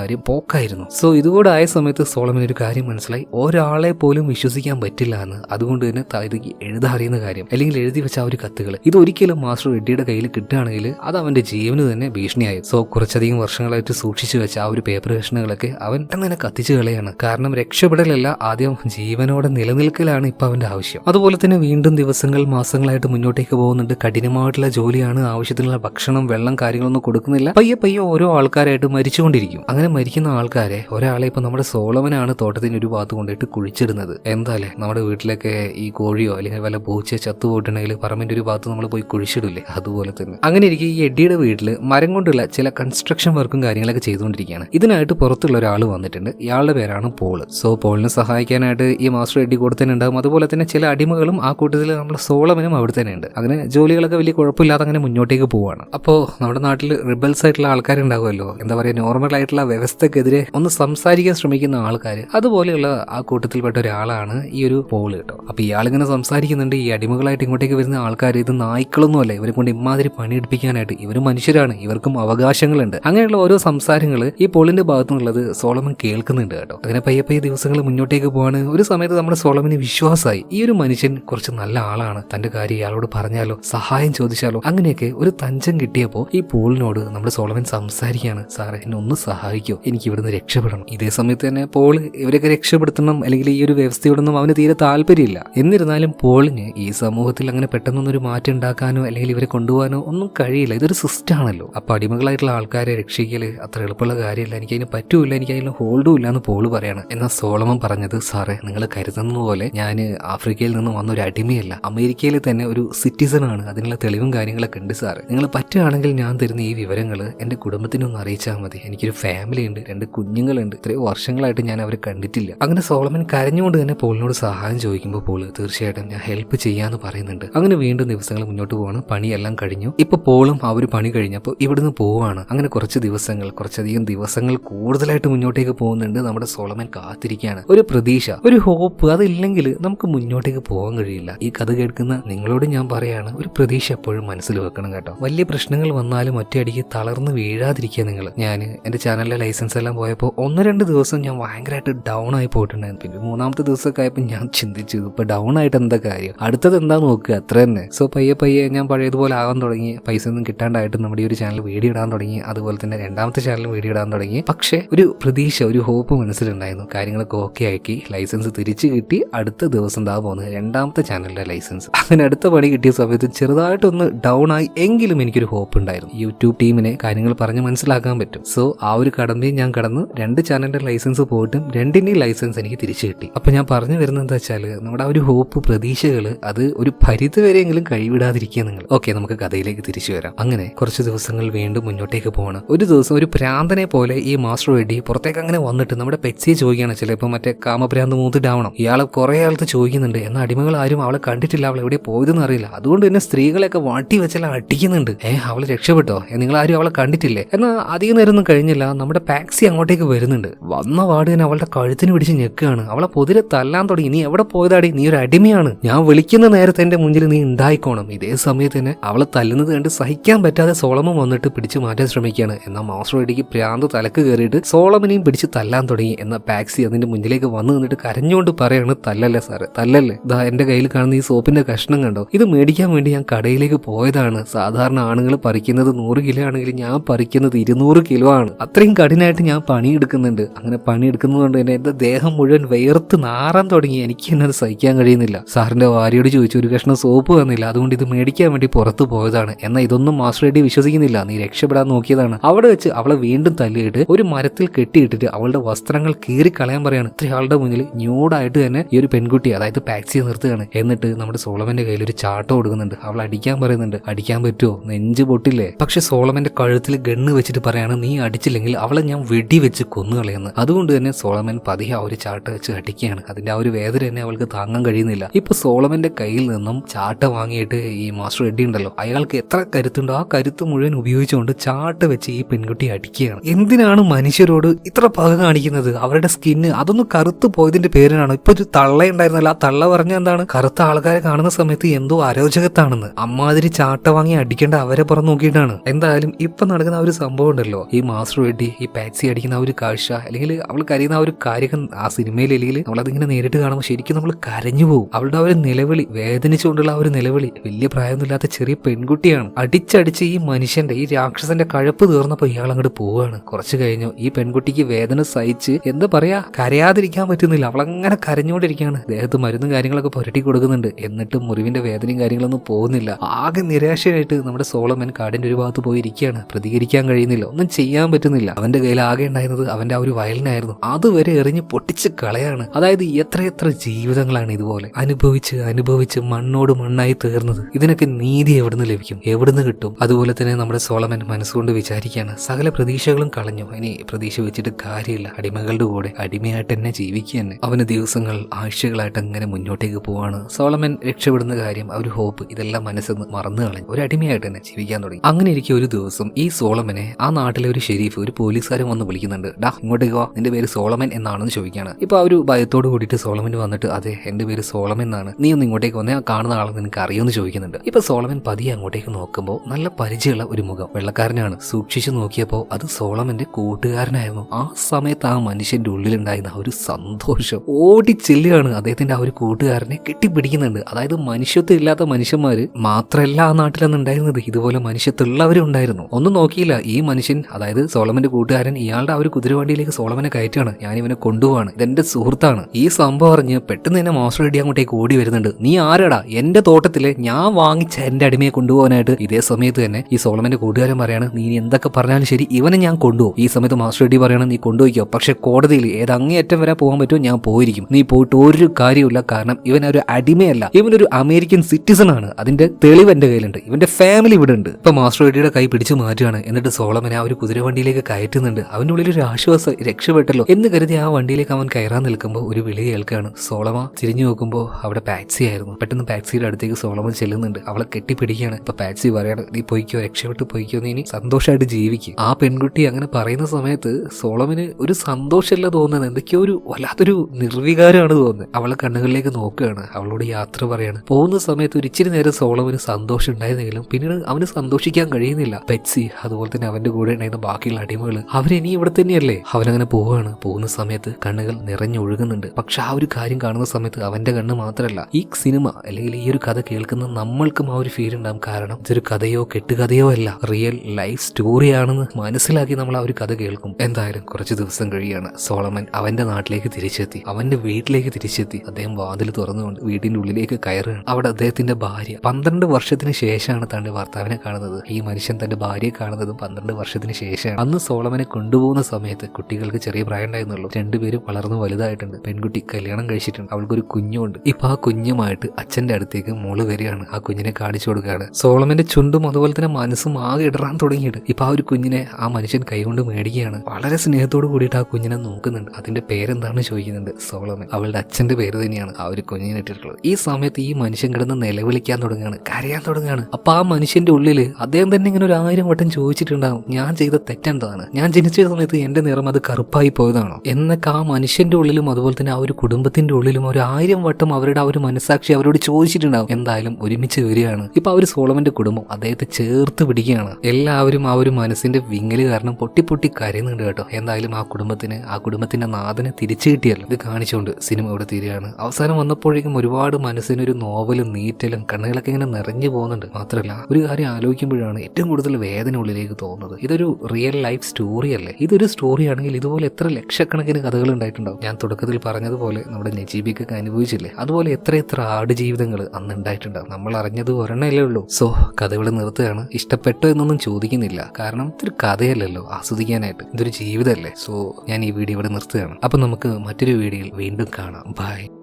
S1: കാര്യം പോക്കായിരുന്നു. സോ ഇതുകൂടെ ആയ സമയത്ത് സോളമൻ ഒരു കാര്യം മനസ്സിലായി. ഒരാളെ പോലും വിശ്വസിക്കാൻ പറ്റില്ല എന്ന്. അതുകൊണ്ട് തന്നെ തായ്തയ്ക്ക് എഴുതാൻ അറിയുന്ന കാര്യം. അല്ലെങ്കിൽ എഴുതി വെച്ച ആ ഒരു കത്തുകൾ. ഇത് ഒരിക്കലും മാസ്റ്റർ റെഡ്ഡിയുടെ കയ്യിൽ കിട്ടുകയാണെങ്കിൽ അത് അവന്റെ ജീവന് തന്നെ ഭീഷണിയായി. സോ കുറച്ചധികം വർഷങ്ങളായിട്ട് സൂക്ഷിച്ചു വെച്ച ആ ഒരു പേപ്പർ കഷ്ണങ്ങളൊക്കെ അവൻ തന്നെ കത്തിച്ചു കളയാണ്. കാരണം രക്ഷപ്പെടലല്ല ആദ്യം ജീവനോടെ നിലനിൽക്കലാണ് ഇപ്പൊ അവന്റെ ആവശ്യം. അതുപോലെ തന്നെ വീണ്ടും ദിവസങ്ങൾ മാസങ്ങളായിട്ട് മുന്നോട്ടേക്ക് പോകുന്നുണ്ട്. കഠിനമായിട്ടുള്ള ജോലിയാണ് ആവശ്യത്തിനുള്ള ഭക്ഷണം വെള്ളം കാര്യങ്ങളൊന്നും കൊടുക്കുന്നില്ല. പയ്യെ പയ്യെ ഓരോ ആൾക്കാരായിട്ട് മരിച്ചുകൊണ്ടിരിക്കും. അങ്ങനെ മരിക്കുന്ന ആൾക്കാരെ ഒരാളെ ഇപ്പൊ നമ്മുടെ സോളമനാണ് തോട്ടത്തിന് ഒരു ഭാഗത്ത് കൊണ്ടിട്ട് കുഴിച്ചിടുന്നത്. എന്താല്ലേ? നമ്മുടെ വീട്ടിലൊക്കെ ഈ കോഴിയോ അല്ലെങ്കിൽ വല്ല പൂച്ച ചത്തുപോയിട്ടുണ്ടെങ്കിൽ പറമ്പിന്റെ ഒരു ഭാഗത്ത് നമ്മൾ പോയി കുഴിച്ചിടില്ലേ? അതുപോലെ തന്നെ. അങ്ങനെ ഇരിക്കെ ഈ എഡിയുടെ വീട്ടിൽ മരം കൊണ്ടുള്ള ചില കൺസ്ട്രക്ഷൻ വർക്കും കാര്യങ്ങളൊക്കെ ചെയ്തുകൊണ്ടിരിക്കുകയാണ്. ഇതിനായിട്ട് പുറത്തുള്ള ഒരാൾ വന്നിട്ടുണ്ട്. ഇയാളുടെ പേരാണ് പോൾ. സോ പോളിനെ സഹായിക്കാനായിട്ട് ഈ മാസ്റ്റർ എഡി കൂടെ തന്നെ ഉണ്ടാകും അതുപോലെ തന്നെ ചില അടിമകളും ആ കൂട്ടത്തിൽ നമ്മുടെ സോളമനും അവിടെ തന്നെ ഉണ്ട്. അങ്ങനെ ജോലികളൊക്കെ വലിയ കുഴപ്പമില്ലാതെ അങ്ങനെ മുന്നോട്ടേക്ക് പോവാണ്. അപ്പോൾ നമ്മുടെ നാട്ടിൽ റിബൽസ് ആയിട്ടുള്ള ആൾക്കാരുണ്ടാവുമല്ലോ. എന്താ പറയുക നോർമൽ ആയിട്ടുള്ള വ്യവസ്ഥക്കെതിരെ ഒന്ന് സംസാരിക്കാൻ ശ്രമിക്കുന്ന ആൾക്കാർ അതുപോലെയുള്ള ആ കൂട്ടത്തിൽപ്പെട്ട ഒരാളാണ് ഈ ഒരു പോൾ കേട്ടോ. അപ്പൊ ഇയാളിങ്ങനെ സംസാരിക്കുന്നുണ്ട് ഈ അടിമകളായിട്ട് ഇങ്ങോട്ടേക്ക് വരുന്ന ആൾക്കാർ ഇത് നായ്ക്കളൊന്നുമല്ല. ഇവരെ കൊണ്ട് ഇമാതിരി പണിയെടുപ്പിക്കാനായിട്ട് ഇവർ മനുഷ്യരാണ് ഇവർക്കും അവകാശങ്ങളുണ്ട്. അങ്ങനെയുള്ള ഓരോ സംസാരങ്ങൾ ഈ പോളിന്റെ ഭാഗത്തുനിന്നുള്ളത് സോളമൻ കേൾക്കുന്നുണ്ട് കേട്ടോ. അങ്ങനെ പയ്യെ പയ്യെ ദിവസങ്ങൾ മുന്നോട്ടേക്ക് പോവാണ്. ഒരു സമയത്ത് നമ്മുടെ സോളമിന് വിശ്വാസമായി ഈ ഒരു മനുഷ്യൻ കുറച്ച് നല്ല ആളാണ്. തന്റെ കാര്യം ഇയാളോട് പറഞ്ഞാലോ സഹായം ചോദിച്ചാലോ അങ്ങനെയൊക്കെ ഒരു തഞ്ചം കിട്ടിയപ്പോൾ ഈ പോളിനോട് നമ്മുടെ സോളമൻ സംസാരിക്കുകയാണ്. സാറേ എന്നെ ഒന്ന് സഹായിക്കോ. എനിക്ക് ഇവിടുന്ന് രക്ഷപ്പെടണം. ഇതേ സമയത്ത് തന്നെ പോൾ ഇവരൊക്കെ രക്ഷപ്പെടുത്തണം അല്ലെങ്കിൽ ഈ ഒരു വ്യവസ്ഥയോടൊന്നും അവന് തീരെ താല്പര്യമില്ല. എന്നിരുന്നാലും പോളിന് ഈ സമൂഹത്തിൽ അങ്ങനെ പെട്ടെന്നൊന്നും ഒരു മാറ്റം ഉണ്ടാക്കാനോ അല്ലെങ്കിൽ ഇവരെ കൊണ്ടുപോകാനോ ഒന്നും കഴിയില്ല. ഇതൊരു സിസ്റ്റാണല്ലോ ആണല്ലോ. അപ്പൊ അടിമകളായിട്ടുള്ള ആൾക്കാരെ രക്ഷിക്കൽ അത്ര എളുപ്പമുള്ള കാര്യമില്ല. എനിക്ക് അതിന് പറ്റൂല എനിക്ക് അതിന് ഹോൾഡും ഇല്ല എന്ന് പോൾ പറയാണ്. എന്നാൽ സോളമൻ പറഞ്ഞത് സാറേ നിങ്ങൾ കരുതുന്ന പോലെ ഞാൻ ആഫ്രിക്കയിൽ നിന്ന് വന്ന ഒരു അടിമയല്ല. അമേരിക്കയിൽ തന്നെ ഒരു സിറ്റിസൺ ആണ്. അതിനുള്ള തെളിവും കാര്യങ്ങളൊക്കെ ഉണ്ട് സാറ്. നിങ്ങൾ പറ്റുകയാണെങ്കിൽ ഞാൻ തരുന്ന ഈ വിവരങ്ങൾ എന്റെ കുടുംബത്തിനൊന്ന് അറിയിച്ചാൽ മതി. എനിക്കൊരു ഫാമിലി ഉണ്ട് രണ്ട് കുഞ്ഞുങ്ങളുണ്ട്. ഇത്രയും വർഷങ്ങളായിട്ട് ഞാൻ അവരെ കണ്ടിട്ടില്ല. അങ്ങനെ സോളമൻ കരഞ്ഞുകൊണ്ട് തന്നെ പോളിനോട് സഹായം ചോദിക്കുമ്പോൾ പോൾ തീർച്ചയായിട്ടും ഞാൻ ഹെൽപ്പ് ചെയ്യാന്ന് പറയുന്നുണ്ട്. അങ്ങനെ വീണ്ടും ദിവസങ്ങൾ മുന്നോട്ട് പോകണം പണിയെല്ലാം കഴിഞ്ഞു. ഇപ്പൊ പോളും ആ ഒരു പണി കഴിഞ്ഞപ്പോൾ ഇവിടുന്ന് പോവാണ്. അങ്ങനെ കുറച്ച് ദിവസങ്ങൾ കുറച്ചധികം ദിവസങ്ങൾ കൂടുതലായിട്ട് മുന്നോട്ടേക്ക് പോകുന്നുണ്ട് നമ്മുടെ സോളമൻ കാത്തിരിക്കുകയാണ്. ഒരു പ്രതീക്ഷ ഒരു ഹോപ്പ് അതില്ലെങ്കിൽ നമുക്ക് മുന്നോട്ടേക്ക് പോകാൻ കഴിയില്ല. ഈ കഥ കേൾക്കുന്ന നിങ്ങളോട് ഞാൻ പറയാണ് ഒരു പ്രതീക്ഷ എപ്പോഴും മനസ്സിൽ വെക്കണം കേട്ടോ. വലിയ പ്രശ്നങ്ങൾ വന്നാലും ഒറ്റയടിക്ക് തളർന്ന് വീഴാതിരിക്കുക നിങ്ങൾ. ഞാൻ എന്റെ ചാനലിലെ ലൈസൻസ് എല്ലാം പോയപ്പോൾ ഒന്ന് രണ്ട് ദിവസം ഞാൻ ഭയങ്കരമായിട്ട് ഡൗൺ ആയി പോയിട്ടുണ്ടായിരുന്നു. പിന്നെ മൂന്നാമത്തെ ദിവസമൊക്കെ ആയപ്പോൾ ഞാൻ ചിന്തിച്ചു ഇപ്പോൾ ഡൗൺ ആയിട്ട് എന്താ കാര്യം? അടുത്തത് എന്താ നോക്കുക? അത്ര തന്നെ. സോ പയ്യെ പയ്യെ ഞാൻ പഴയതുപോലെ ആവാൻ തുടങ്ങി. പൈസ ഒന്നും കിട്ടാണ്ടായിട്ട് നമ്മുടെ ഒരു ചാനൽ വീഡിയോ ഇടാൻ തുടങ്ങി. അതുപോലെ തന്നെ രണ്ടാമത്തെ ചാനൽ വീഡിയോ ഇടാൻ തുടങ്ങി. പക്ഷേ ഒരു പ്രതീക്ഷ ഒരു ഹോപ്പ് മനസ്സിലുണ്ടായിരുന്നു. കാര്യങ്ങളൊക്കെ ഓക്കെ ആക്കി. ലൈസൻസ് തിരിച്ചു കിട്ടി. അടുത്ത ദിവസം എന്താ പോകുന്നത് രണ്ടാമത്തെ ചാനലിന്റെ ലൈസൻസ് അങ്ങനെ അടുത്ത പണി കിട്ടിയ സമയത്ത് ചെറുതായിട്ടൊന്ന് ഡൗൺ ആയി എങ്കിലും എനിക്കൊരു ഹോപ്പ് ഉണ്ടായിരുന്നു. യൂട്യൂബ് ടീമിനെ കാര്യങ്ങൾ പറഞ്ഞ് മനസ്സിലാക്കാൻ പറ്റും. സോ ആ ഒരു കടമ്പയും ഞാൻ കടന്ന് രണ്ട് ചാനലിന്റെ ലൈസൻസ് പോയിട്ടും രണ്ടിന്റെയും ലൈസൻസ് എനിക്ക് തിരിച്ചു കിട്ടി. അപ്പോൾ ഞാൻ പറഞ്ഞു വരുന്നത് എന്താ വെച്ചാൽ നമ്മുടെ ആ ഒരു ഹോപ്പ് പ്രതീക്ഷകൾ അത് ഒരു പരിധി വരെയെങ്കിലും കൈവിടാതിരിക്കുക നിങ്ങൾ. ഓക്കെ നമുക്ക് കഥയിലേക്ക് തിരിച്ചു വരാം. അങ്ങനെ കുറച്ച് ദിവസങ്ങൾ വീണ്ടും മുന്നോട്ടേക്ക് പോകണം ഒരു ദിവസം ഒരു പ്രാന്തനെ പോലെ ഈ മാസ്റ്റർ വെഡി പുറത്തേക്ക് അങ്ങനെ വന്നിട്ട് നമ്മുടെ പെറ്റ്സിയെ ചോദിക്കുകയാണ് ചിലപ്പോൾ മറ്റേ കാമഭ്രാന്ത് മൂത്തിട്ടാവണം. ഇയാൾ കുറെ ആൾക്ക് ചോദിക്കുന്നുണ്ട് എന്നാൽ അടിമകൾ ആരും അവളെ കണ്ടിട്ടില്ല അവൾ എവിടെ പോയതെന്ന് അറിയില്ല. അതുകൊണ്ട് തന്നെ സ്ത്രീകളെയൊക്കെ വാട്ടി വെച്ചാൽ അടിക്കുന്നുണ്ട്. ഏഹ് അവൾ രക്ഷപ്പെട്ടോ? നിങ്ങൾ ആരും അവളെ കണ്ടിട്ടില്ലേ? എന്നാൽ അധികം നേരമൊന്നും കഴിഞ്ഞില്ല. നമ്മുടെ പാക്സി അങ്ങോട്ടേക്ക് വരുന്നുണ്ട്. വന്ന വാട് തന്നെ അവളുടെ കഴുത്തിന് പിടിച്ച് ഞെക്കുകയാണ്. അവളെ പൊതിരെ തല്ലാൻ തുടങ്ങി. നീ എവിടെ പോയതാടി? നീ ഒരു അടിമയാണ്. ഞാൻ വിളിക്കുന്ന നേരത്തെ എന്റെ മുന്നിൽ നീ ഉണ്ടായിക്കോണം. ഇതേ സമയത്ത് തന്നെ അവളെ തല്ലുന്നത് കണ്ട് സഹിക്കാൻ പറ്റാതെ സോളമൻ വന്നിട്ട് പിടിച്ചു മാറ്റാൻ ശ്രമിക്കുകയാണ്. എന്നാൽ മാസ്റ്റർ ഇടയ്ക്ക് പ്രാന്ത് തലക്ക് കയറിയിട്ട് സോളമനെയും പിടിച്ച് തല്ലാൻ തുടങ്ങി. എന്നാൽ പാക്സി അതിന്റെ മുന്നിലേക്ക് വന്നു നിന്നിട്ട് കരഞ്ഞുകൊണ്ട് പറയാണ് തല്ലല്ലേ സാറ്? തല്ലല്ലേ? ദാ എന്റെ കയ്യിൽ കാണുന്ന ഈ സോപ്പിന്റെ കഷ്ണം കണ്ടോ? ഇത് മേടിക്കാൻ വേണ്ടി ഞാൻ കടയിലേക്ക് പോയതാണ്. സാധാരണ ആണുങ്ങൾ പറിക്കുന്നത് നൂറ് കിലോ ആണെങ്കിൽ ഞാൻ പറിക്കുന്നത് ഇരുന്നൂറ് കിലോ ആണ്. അത്രയും കഠിനമായിട്ട് ഞാൻ പണിയെടുക്കുന്നുണ്ട്. അങ്ങനെ പണിയെടുക്കുന്നതുകൊണ്ട് തന്നെ എന്റെ ദേഹം മുഴുവൻ വേർത്ത് നാറാൻ തുടങ്ങി. എനിക്ക് തന്നെ അത് സഹിക്കാൻ കഴിയുന്നില്ല. സാറിന്റെ വാരിയോട് ചോദിച്ചു ഒരു കഷ്ണം സോപ്പ് തന്നില്ല. അതുകൊണ്ട് ഇത് മേടിക്കാൻ വേണ്ടി പുറത്തു പോയതാണ്. എന്നാൽ ഇതൊന്നും മാസ്റ്റർ റെഡി വിശ്വസിക്കുന്നില്ല. നീ രക്ഷപ്പെടാൻ നോക്കിയതാണ്. അവിടെ വെച്ച് അവളെ വീണ്ടും തല്ലിയിട്ട് ഒരു മരത്തിൽ കെട്ടിയിട്ടിട്ട് അവളുടെ വസ്ത്രങ്ങൾ കീറി കളയാൻ പറയാണ്. ഇത്രയാളുടെ മുന്നിൽ ന്യൂഡായിട്ട് തന്നെ ഈ ഒരു പെൺകുട്ടി അതായത് പാക്സി നിർത്തുകയാണ്. എന്നിട്ട് നമ്മുടെ സോളമന്റെ കയ്യിൽ ഒരു ചാട്ടം കൊടുക്കുന്നുണ്ട് അവൾ അടിക്കാൻ പറയുന്നുണ്ട് അടിക്കാൻ പറ്റുമോ? നെഞ്ച് പൊട്ടില്ലേ? പക്ഷെ സോളമന്റെ കഴുത്തിൽ ഗണ്ണ് വെച്ചിട്ട് പറയാണ് നീ അടിച്ചില്ലെങ്കിൽ അവളെ ഞാൻ വെടി വെച്ച് കൊന്നുകളയെന്ന്. അതുകൊണ്ട് തന്നെ സോളമൻ പതിയെ ആ ഒരു ചാട്ട വെച്ച് അടിക്കുകയാണ് അതിന്റെ ആ ഒരു വേദന തന്നെ അവൾക്ക് താങ്ങാൻ കഴിയുന്നില്ല. ഇപ്പൊ സോളമന്റെ കയ്യിൽ നിന്നും ചാട്ട വാങ്ങിയിട്ട് ഈ മാസ്റ്റർ റെഡ്ഡി ഉണ്ടല്ലോ. അയാൾക്ക് എത്ര കരുത്തുണ്ടോ ആ കരുത്ത് മുഴുവൻ ഉപയോഗിച്ചുകൊണ്ട് ചാട്ട വെച്ച് ഈ പെൺകുട്ടി അടിക്കുകയാണ്. എന്തിനാണ് മനുഷ്യരോട് ഇത്ര പക കാണിക്കുന്നത്? അവരുടെ സ്കിന്ന് അതൊന്നും കറുത്ത് പോയതിന്റെ പേരിനാണ് ഇപ്പൊ ഒരു തള്ള ഉണ്ടായിരുന്നല്ലോ ആ തള്ള പറഞ്ഞ എന്താണ്? കറുത്ത ആൾക്കാരെ കാണുന്ന സമയത്ത് എന്തോ അരോചകത്താണെന്ന്. അമ്മാതിരി ചാട്ട വാങ്ങി അടിക്കേണ്ട അവരെ പുറം നോക്കിയിട്ടാണ്. എന്തായാലും ഇപ്പൊ നടക്കുന്ന ആ ഒരു സംഭവം ഉണ്ടല്ലോ. ഈ മാസ്റ്റർ വെഡ്ഡി ഈ പാക്സി അടിക്കുന്ന ആ ഒരു കാഴ്ച അല്ലെങ്കിൽ അവൾ കരയുന്ന ആ ഒരു കാര്യം ആ സിനിമയിൽ അല്ലെങ്കിൽ നമ്മളതിങ്ങനെ നേരിട്ട് കാണുമ്പോൾ ശരിക്കും നമ്മൾ കരഞ്ഞു പോകും. അവളുടെ ആ ഒരു നിലവിളി വേദനിച്ചുകൊണ്ടുള്ള ആ ഒരു നിലവിളി വലിയ പ്രായമൊന്നുമില്ലാത്ത ചെറിയ പെൺകുട്ടിയാണ്. അടിച്ചടിച്ച് ഈ മനുഷ്യന്റെ ഈ രാക്ഷസന്റെ കഴപ്പ് തീർന്നപ്പോൾ ഇയാൾ അങ്ങോട്ട് പോവുകയാണ്. കുറച്ച് കഴിഞ്ഞു ഈ പെൺകുട്ടിക്ക് വേദന സഹിച്ച് എന്താ പറയാ കരയാതിരിക്കാൻ പറ്റുന്നില്ല. അവളങ്ങനെ കരഞ്ഞുകൊണ്ടിരിക്കുകയാണ്. ദേഹത്ത് മരുന്നും കാര്യങ്ങളൊക്കെ പുരട്ടി കൊടുക്കുന്നുണ്ട്. എന്നിട്ടും മുറിവിന്റെ വേദനയും കാര്യങ്ങളൊന്നും പോകുന്നില്ല. ആകെ നിരാശയായിട്ട് നമ്മുടെ സോളമൻ കാടിന്റെ ഒരു ഭാഗത്ത് പോയിരിക്കുകയാണ്. പ്രതികരിക്കാൻ കഴിയുന്നില്ല. ഒന്നും ചെയ്യാൻ പറ്റുന്നില്ല. അവന്റെ കയ്യിൽ ആകെ ഉണ്ടായിരുന്നത് അവന്റെ ആ ഒരു വയലിനായിരുന്നു. അതുവരെ എറിഞ്ഞ് പൊട്ടിച്ച് കളയാണ്. അതായത് എത്രയെത്ര ജീവിതങ്ങളാണ് ഇതുപോലെ. അനുഭവിച്ച് അനുഭവിച്ച് മണ്ണോട് മണ്ണായി തീർന്നത്. ഇതിനൊക്കെ നീതി എവിടുന്ന് ലഭിക്കും? എവിടുന്ന് കിട്ടും? അതുപോലെ തന്നെ നമ്മുടെ സോളമൻ മനസ്സുകൊണ്ട് വിചാരിക്കുകയാണ് സകല പ്രതീക്ഷകളും കളഞ്ഞു. ഇനി പ്രതീക്ഷ വെച്ചിട്ട് കാര്യമില്ല. അടിമകളുടെ കൂടെ അടിമയായിട്ട് തന്നെ ജീവിക്കുക തന്നെ അവന് ദിവസങ്ങൾ ആഴ്ചകളായിട്ട് അങ്ങനെ മുന്നോട്ടേക്ക് പോവാണ്. സോളമൻ രക്ഷപ്പെടുന്ന കാര്യം ആ ഒരു ഹോപ്പ് ഇതെല്ലാം മനസ്സിന്ന് മറന്നു കളഞ്ഞു. ഒരു അടിമയായിട്ട് തന്നെ ജീവിക്കാൻ തുടങ്ങി. അങ്ങനെ ഇരിക്കെ ഒരു ദിവസം ഈ സോളമനെ ആ നാട്ടിലെ ഒരു ഷെരീഫ് ഒരു പോലീസുകാരൻ വന്ന് വിളിക്കുന്നുണ്ട്. ഡാ ഇങ്ങോട്ടേക്ക് വാ. നിന്റെ പേര് സോളമൻ എന്നാണെന്ന് ചോദിക്കുകയാണ്. ഇപ്പൊ ആ ഒരു ഭയത്തോട് കൂടിയിട്ട് സോളമൻ വന്നിട്ട് അതെ എന്റെ പേര് സോളമൻ എന്നാണ്. നീ ഒന്ന് ഇങ്ങോട്ടേക്ക് വന്നേ കാണുന്ന ആളെ നിനക്ക് അറിയുമെന്ന് ചോദിക്കുന്നുണ്ട്. ഇപ്പൊ സോളമൻ പതിയെ അങ്ങോട്ടേക്ക് നോക്കുമ്പോൾ നല്ല പരിചയമുള്ള ഒരു മുഖം. വെള്ളക്കാരനാണ്. സൂക്ഷിച്ചു നോക്കിയപ്പോൾ അത് സോളമന്റെ കൂട്ടുകാരനായിരുന്നു. ആ സമയത്ത് ആ മനുഷ്യന്റെ ഉള്ളിലുണ്ടായിരുന്ന ഒരു സന്തോഷം ഓടി ചെല്ലുകയാണ്. അദ്ദേഹത്തിന്റെ ആ ഒരു കൂട്ടുകാരനെ കെട്ടിപ്പിടിക്കുന്നുണ്ട്. അതായത് മനുഷ്യത്വം ഇല്ലാത്ത മനുഷ്യന്മാര് മാത്രമല്ല ആ നാട്ടിലന്ന് ഉണ്ടായിരുന്നത് ഇതുപോലെ മനുഷ്യത്തുള്ളവരും ഉണ്ടായിരുന്നു ഒന്നും നോക്കിയില്ല. ഈ മനുഷ്യൻ അതായത് സോളമന്റെ കൂട്ടുകാരൻ ഇയാളുടെ ആ ഒരു കുതിരവണ്ടിയിലേക്ക് സോളമനെ കയറ്റാണ് ഞാൻ ഇവനെ കൊണ്ടുപോവാണ്. ഇതെന്റെ സുഹൃത്താണ്. ഈ സംഭവം അറിഞ്ഞ് പെട്ടെന്ന് തന്നെ മാസ്റ്റർ റെഡി അങ്ങോട്ടേക്ക് ഓടി വരുന്നുണ്ട്. നീ ആരാടാ? എന്റെ തോട്ടത്തിൽ ഞാൻ വാങ്ങിച്ച എന്റെ അടിമയെ കൊണ്ടുപോകാനായിട്ട് ഇതേ സമയത്ത് തന്നെ ഈ സോളമന്റെ കൂട്ടുകാരൻ പറയാണ് നീ എന്തൊക്കെ പറഞ്ഞാലും ശരി ഇവനെ ഞാൻ കൊണ്ടുപോകും. ഈ സമയത്ത് മാസ്റ്റർ റെഡി പറയാണ് നീ കൊണ്ടുപോയിക്കോ. പക്ഷെ കോടതിയിൽ ഏത് അങ്ങേയറ്റം വരെ പോകാൻ പറ്റുമോ ഞാൻ പോയിരിക്കും. നീ പോയിട്ട് ഒരു കാര്യമില്ല കാരണം ഇവൻ ഒരു അടിമയല്ല. ഇവനൊരു അമേരിക്കൻ സിറ്റിസൺ ആണ്. അതിന്റെ തെളിവ് എന്റെ കയ്യിലുണ്ട്. ഇവന്റെ ഫാമിലി ഇവിടെ ഉണ്ട് ഇപ്പൊ മാസ്റ്റർ റെഡ്ഡിയുടെ കൈ പിടിച്ചു മാറ്റുകയാണ്. എന്നിട്ട് സോളമനെ ആ ഒരു കുതിരവണ്ടിയിലേക്ക് കയറ്റുന്നുണ്ട്. അവന്റെ ഉള്ളിൽ ഒരു ആശ്വാസം രക്ഷപ്പെട്ടല്ലോ എന്ന് കരുതി ആ വണ്ടിയിലേക്ക് അവൻ കയറാൻ നിൽക്കുമ്പോൾ ഒരു വിളി കേൾക്കുകയാണ്. സോളമ തിരിഞ്ഞു നോക്കുമ്പോൾ അവിടെ പാക്സി ആയിരുന്നു. പെട്ടെന്ന് പാക്സിയുടെ അടുത്തേക്ക് സോളമ ചെല്ലുന്നുണ്ട്. അവളെ കെട്ടിപ്പിടിക്കുകയാണ്. ഇപ്പൊ പാക്സി പറയാണ് നീ പൊയ്ക്കോ രക്ഷപ്പെട്ട് പൊയ്ക്കോ നീ ഇനി സന്തോഷമായിട്ട് ജീവിക്കും. ആ പെൺകുട്ടി അങ്ങനെ പറയുന്ന സമയത്ത് സോളമിന് ഒരു സന്തോഷമല്ല തോന്നുന്നത്. എന്തൊക്കെയോ ഒരു വല്ലാത്തൊരു നിർവികാരമാണ് തോന്നുന്നത്. അവളെ കണ്ണുകളിലേക്ക് നോക്കുകയാണ്. അവളോട് യാത്ര പറയാണ് പോകുന്ന സമയത്ത് ഒരു ഇച്ചിരി നേരം സോളമിന് സന്തോഷം ഉണ്ടായിരുന്നെങ്കിലും പിന്നീട് അവന് സന്തോഷിക്കാൻ കഴിയുന്നില്ല. പെറ്റ്സി അതുപോലെ തന്നെ അവന്റെ കൂടെ ഉണ്ടായിരുന്ന ബാക്കിയുള്ള അടിമകൾ അവരിനി ഇവിടെ തന്നെയല്ലേ? അവനങ്ങനെ പോവുകയാണ് പോകുന്ന സമയത്ത് കണ്ണുകൾ നിറഞ്ഞൊഴുകുന്നുണ്ട് പക്ഷെ ആ ഒരു കാര്യം കാണുന്ന സമയത്ത് അവന്റെ കണ്ണ് മാത്രമല്ല ഈ സിനിമ അല്ലെങ്കിൽ ഈ ഒരു കഥ കേൾക്കുന്ന നമ്മൾക്കും ആ ഒരു ഫീൽ ഉണ്ടാകും കാരണം ഇതൊരു കഥയോ കെട്ടുകഥയോ അല്ല. റിയൽ ലൈഫ് സ്റ്റോറിയാണെന്ന് മനസ്സിലാക്കി നമ്മൾ ആ ഒരു കഥ കേൾക്കും. എന്തായാലും കുറച്ച് ദിവസം കഴിയാണ് സോളമൻ അവന്റെ നാട്ടിലേക്ക് തിരിച്ചെത്തി. അവന്റെ വീട്ടിലേക്ക് തിരിച്ചെത്തി. അദ്ദേഹം വാതിൽ തുറന്നുകൊണ്ട് വീടിന്റെ ഉള്ളിലേക്ക് കയറുകയാണ്. അവിടെ അദ്ദേഹത്തിന്റെ ഭാര്യ പന്ത്രണ്ട് വർഷത്തിന് ശേഷമാണ് തന്റെ ഭർത്താവിനെ കാണുന്നത്. ഈ മനുഷ്യൻ തന്റെ ഭാര്യയെ കാണുന്നതും പന്ത്രണ്ട് വർഷത്തിന് ശേഷമാണ്. അന്ന് സോളമനെ കൊണ്ടുപോകുന്ന സമയത്ത് കുട്ടികൾക്ക് ചെറിയ പ്രായം ഉണ്ടായിരുന്നുള്ളൂ രണ്ടുപേരും വളർന്നു വലുതായിട്ടുണ്ട്. പെൺകുട്ടി കല്യാണം കഴിച്ചിട്ടുണ്ട്. അവൾക്കൊരു കുഞ്ഞുണ്ട് ഇപ്പൊ ആ കുഞ്ഞുമായിട്ട് അച്ഛന്റെ അടുത്തേക്ക് മോൾ വരികയാണ്. ആ കുഞ്ഞിനെ കാണിച്ചു കൊടുക്കുകയാണ്. സോളമന്റെ ചുണ്ടും അതുപോലെ തന്നെ മനസ്സും ആകെ ഇടറാൻ തുടങ്ങിയിട്ട് ഇപ്പൊ ആ ഒരു കുഞ്ഞിനെ ആ മനുഷ്യൻ കൈകൊണ്ട് മേടിക്കുകയാണ്. വളരെ സ്നേഹത്തോട് കൂടിയിട്ട് ആ കുഞ്ഞിനെ നോക്കുന്നുണ്ട്. അതിന്റെ പേരെന്താണെന്ന് ചോദിക്കുന്നുണ്ട് സോളമൻ. അവളുടെ അച്ഛന്റെ പേര് തന്നെയാണ് ആ ഒരു കുഞ്ഞിനെ ഇട്ടിട്ടുള്ളത്. ഈ സമയത്ത് ഈ മനുഷ്യൻ കിടന്ന് നിലവിളിക്കാൻ തുടങ്ങുകയാണ്. കരയാൻ തുടങ്ങുകയാണ്. അപ്പൊ ആ മനുഷ്യന്റെ ഉള്ളിൽ അദ്ദേഹം തന്നെ ഇങ്ങനെ ഒരു ആയിരം വട്ടം ചോദിച്ചിട്ടുണ്ടാവും. ഞാൻ ചെയ്ത തെറ്റെന്താണ്? ഞാൻ ജനിച്ച സമയത്ത് എന്റെ നിറം അത് കറുപ്പായി പോയതാണോ. എന്നൊക്കെ ആ മനുഷ്യന്റെ ഉള്ളിലും അതുപോലെ തന്നെ ആ ഒരു കുടുംബത്തിന്റെ ഉള്ളിലും ഒരു ആയിരം വട്ടം അവരുടെ ആ ഒരു മനസാക്ഷി അവരോട് ചോദിച്ചിട്ടുണ്ടാവും എന്തായാലും ഒരുമിച്ച് വരികയാണ്. ഇപ്പൊ ആ ഒരു സോളമന്റെ കുടുംബം അദ്ദേഹത്തെ ചേർത്ത് പിടിക്കുകയാണ്. എല്ലാവരും ആ ഒരു മനസ്സിന്റെ വിങ്ങൽ കാരണം പൊട്ടി പൊട്ടി കരയുന്നുണ്ട് കേട്ടോ. എന്തായാലും ആ കുടുംബത്തിന് ആ കുടുംബത്തിന്റെ നാഥനെ തിരിച്ചു കിട്ടിയല്ലോ. ഇത് കാണിച്ചുകൊണ്ട് സിനിമ ഇവിടെ തീരുകയാണ്. അവസാനം വന്നപ്പോഴേക്കും ഒരുപാട് മനസ്സിനൊരു നോവലും നീറ്റലും കണ്ണുകളൊക്കെ ഇങ്ങനെ നിറഞ്ഞു പോകുന്നുണ്ട്. മാത്രമല്ല ഒരു കാര്യം ആലോചിക്കുമ്പോഴാണ് ഏറ്റവും കൂടുതൽ വേദന ഉള്ളിലേക്ക് തോന്നുന്നത്. ഇതൊരു റിയൽ ലൈഫ് സ്റ്റോറി അല്ലേ? ഇതൊരു സ്റ്റോറി ആണെങ്കിൽ ഇതുപോലെ എത്ര ലക്ഷക്കണക്കിന് കഥകൾ ഉണ്ടായിട്ടുണ്ടാവും. ഞാൻ തുടക്കത്തിൽ പറഞ്ഞതുപോലെ നമ്മുടെ നജീബിക്കൊക്കെ അനുഭവിച്ചില്ലേ? അതുപോലെ എത്ര എത്ര ആട് ജീവിതങ്ങൾ അന്ന് ഉണ്ടായിട്ടുണ്ടാവും. നമ്മൾ അറിഞ്ഞത് ഒരെണ്ണല്ലേ ഉള്ളൂ. സോ കഥകൾ നിർത്തുകയാണ്. ഇഷ്ടപ്പെട്ടോ എന്നൊന്നും ചോദിക്കുന്നില്ല. കാരണം ഇതൊരു കഥയല്ലല്ലോ ആസ്വദിക്കാനായിട്ട്. ഇതൊരു ജീവിതമല്ലേ? സോ ഞാൻ ഈ വീഡിയോ ഇവിടെ നിർത്തുകയാണ്. അപ്പൊ നമുക്ക് മറ്റൊരു വീഡിയോയിൽ വീണ്ടും കാണാം. ബൈ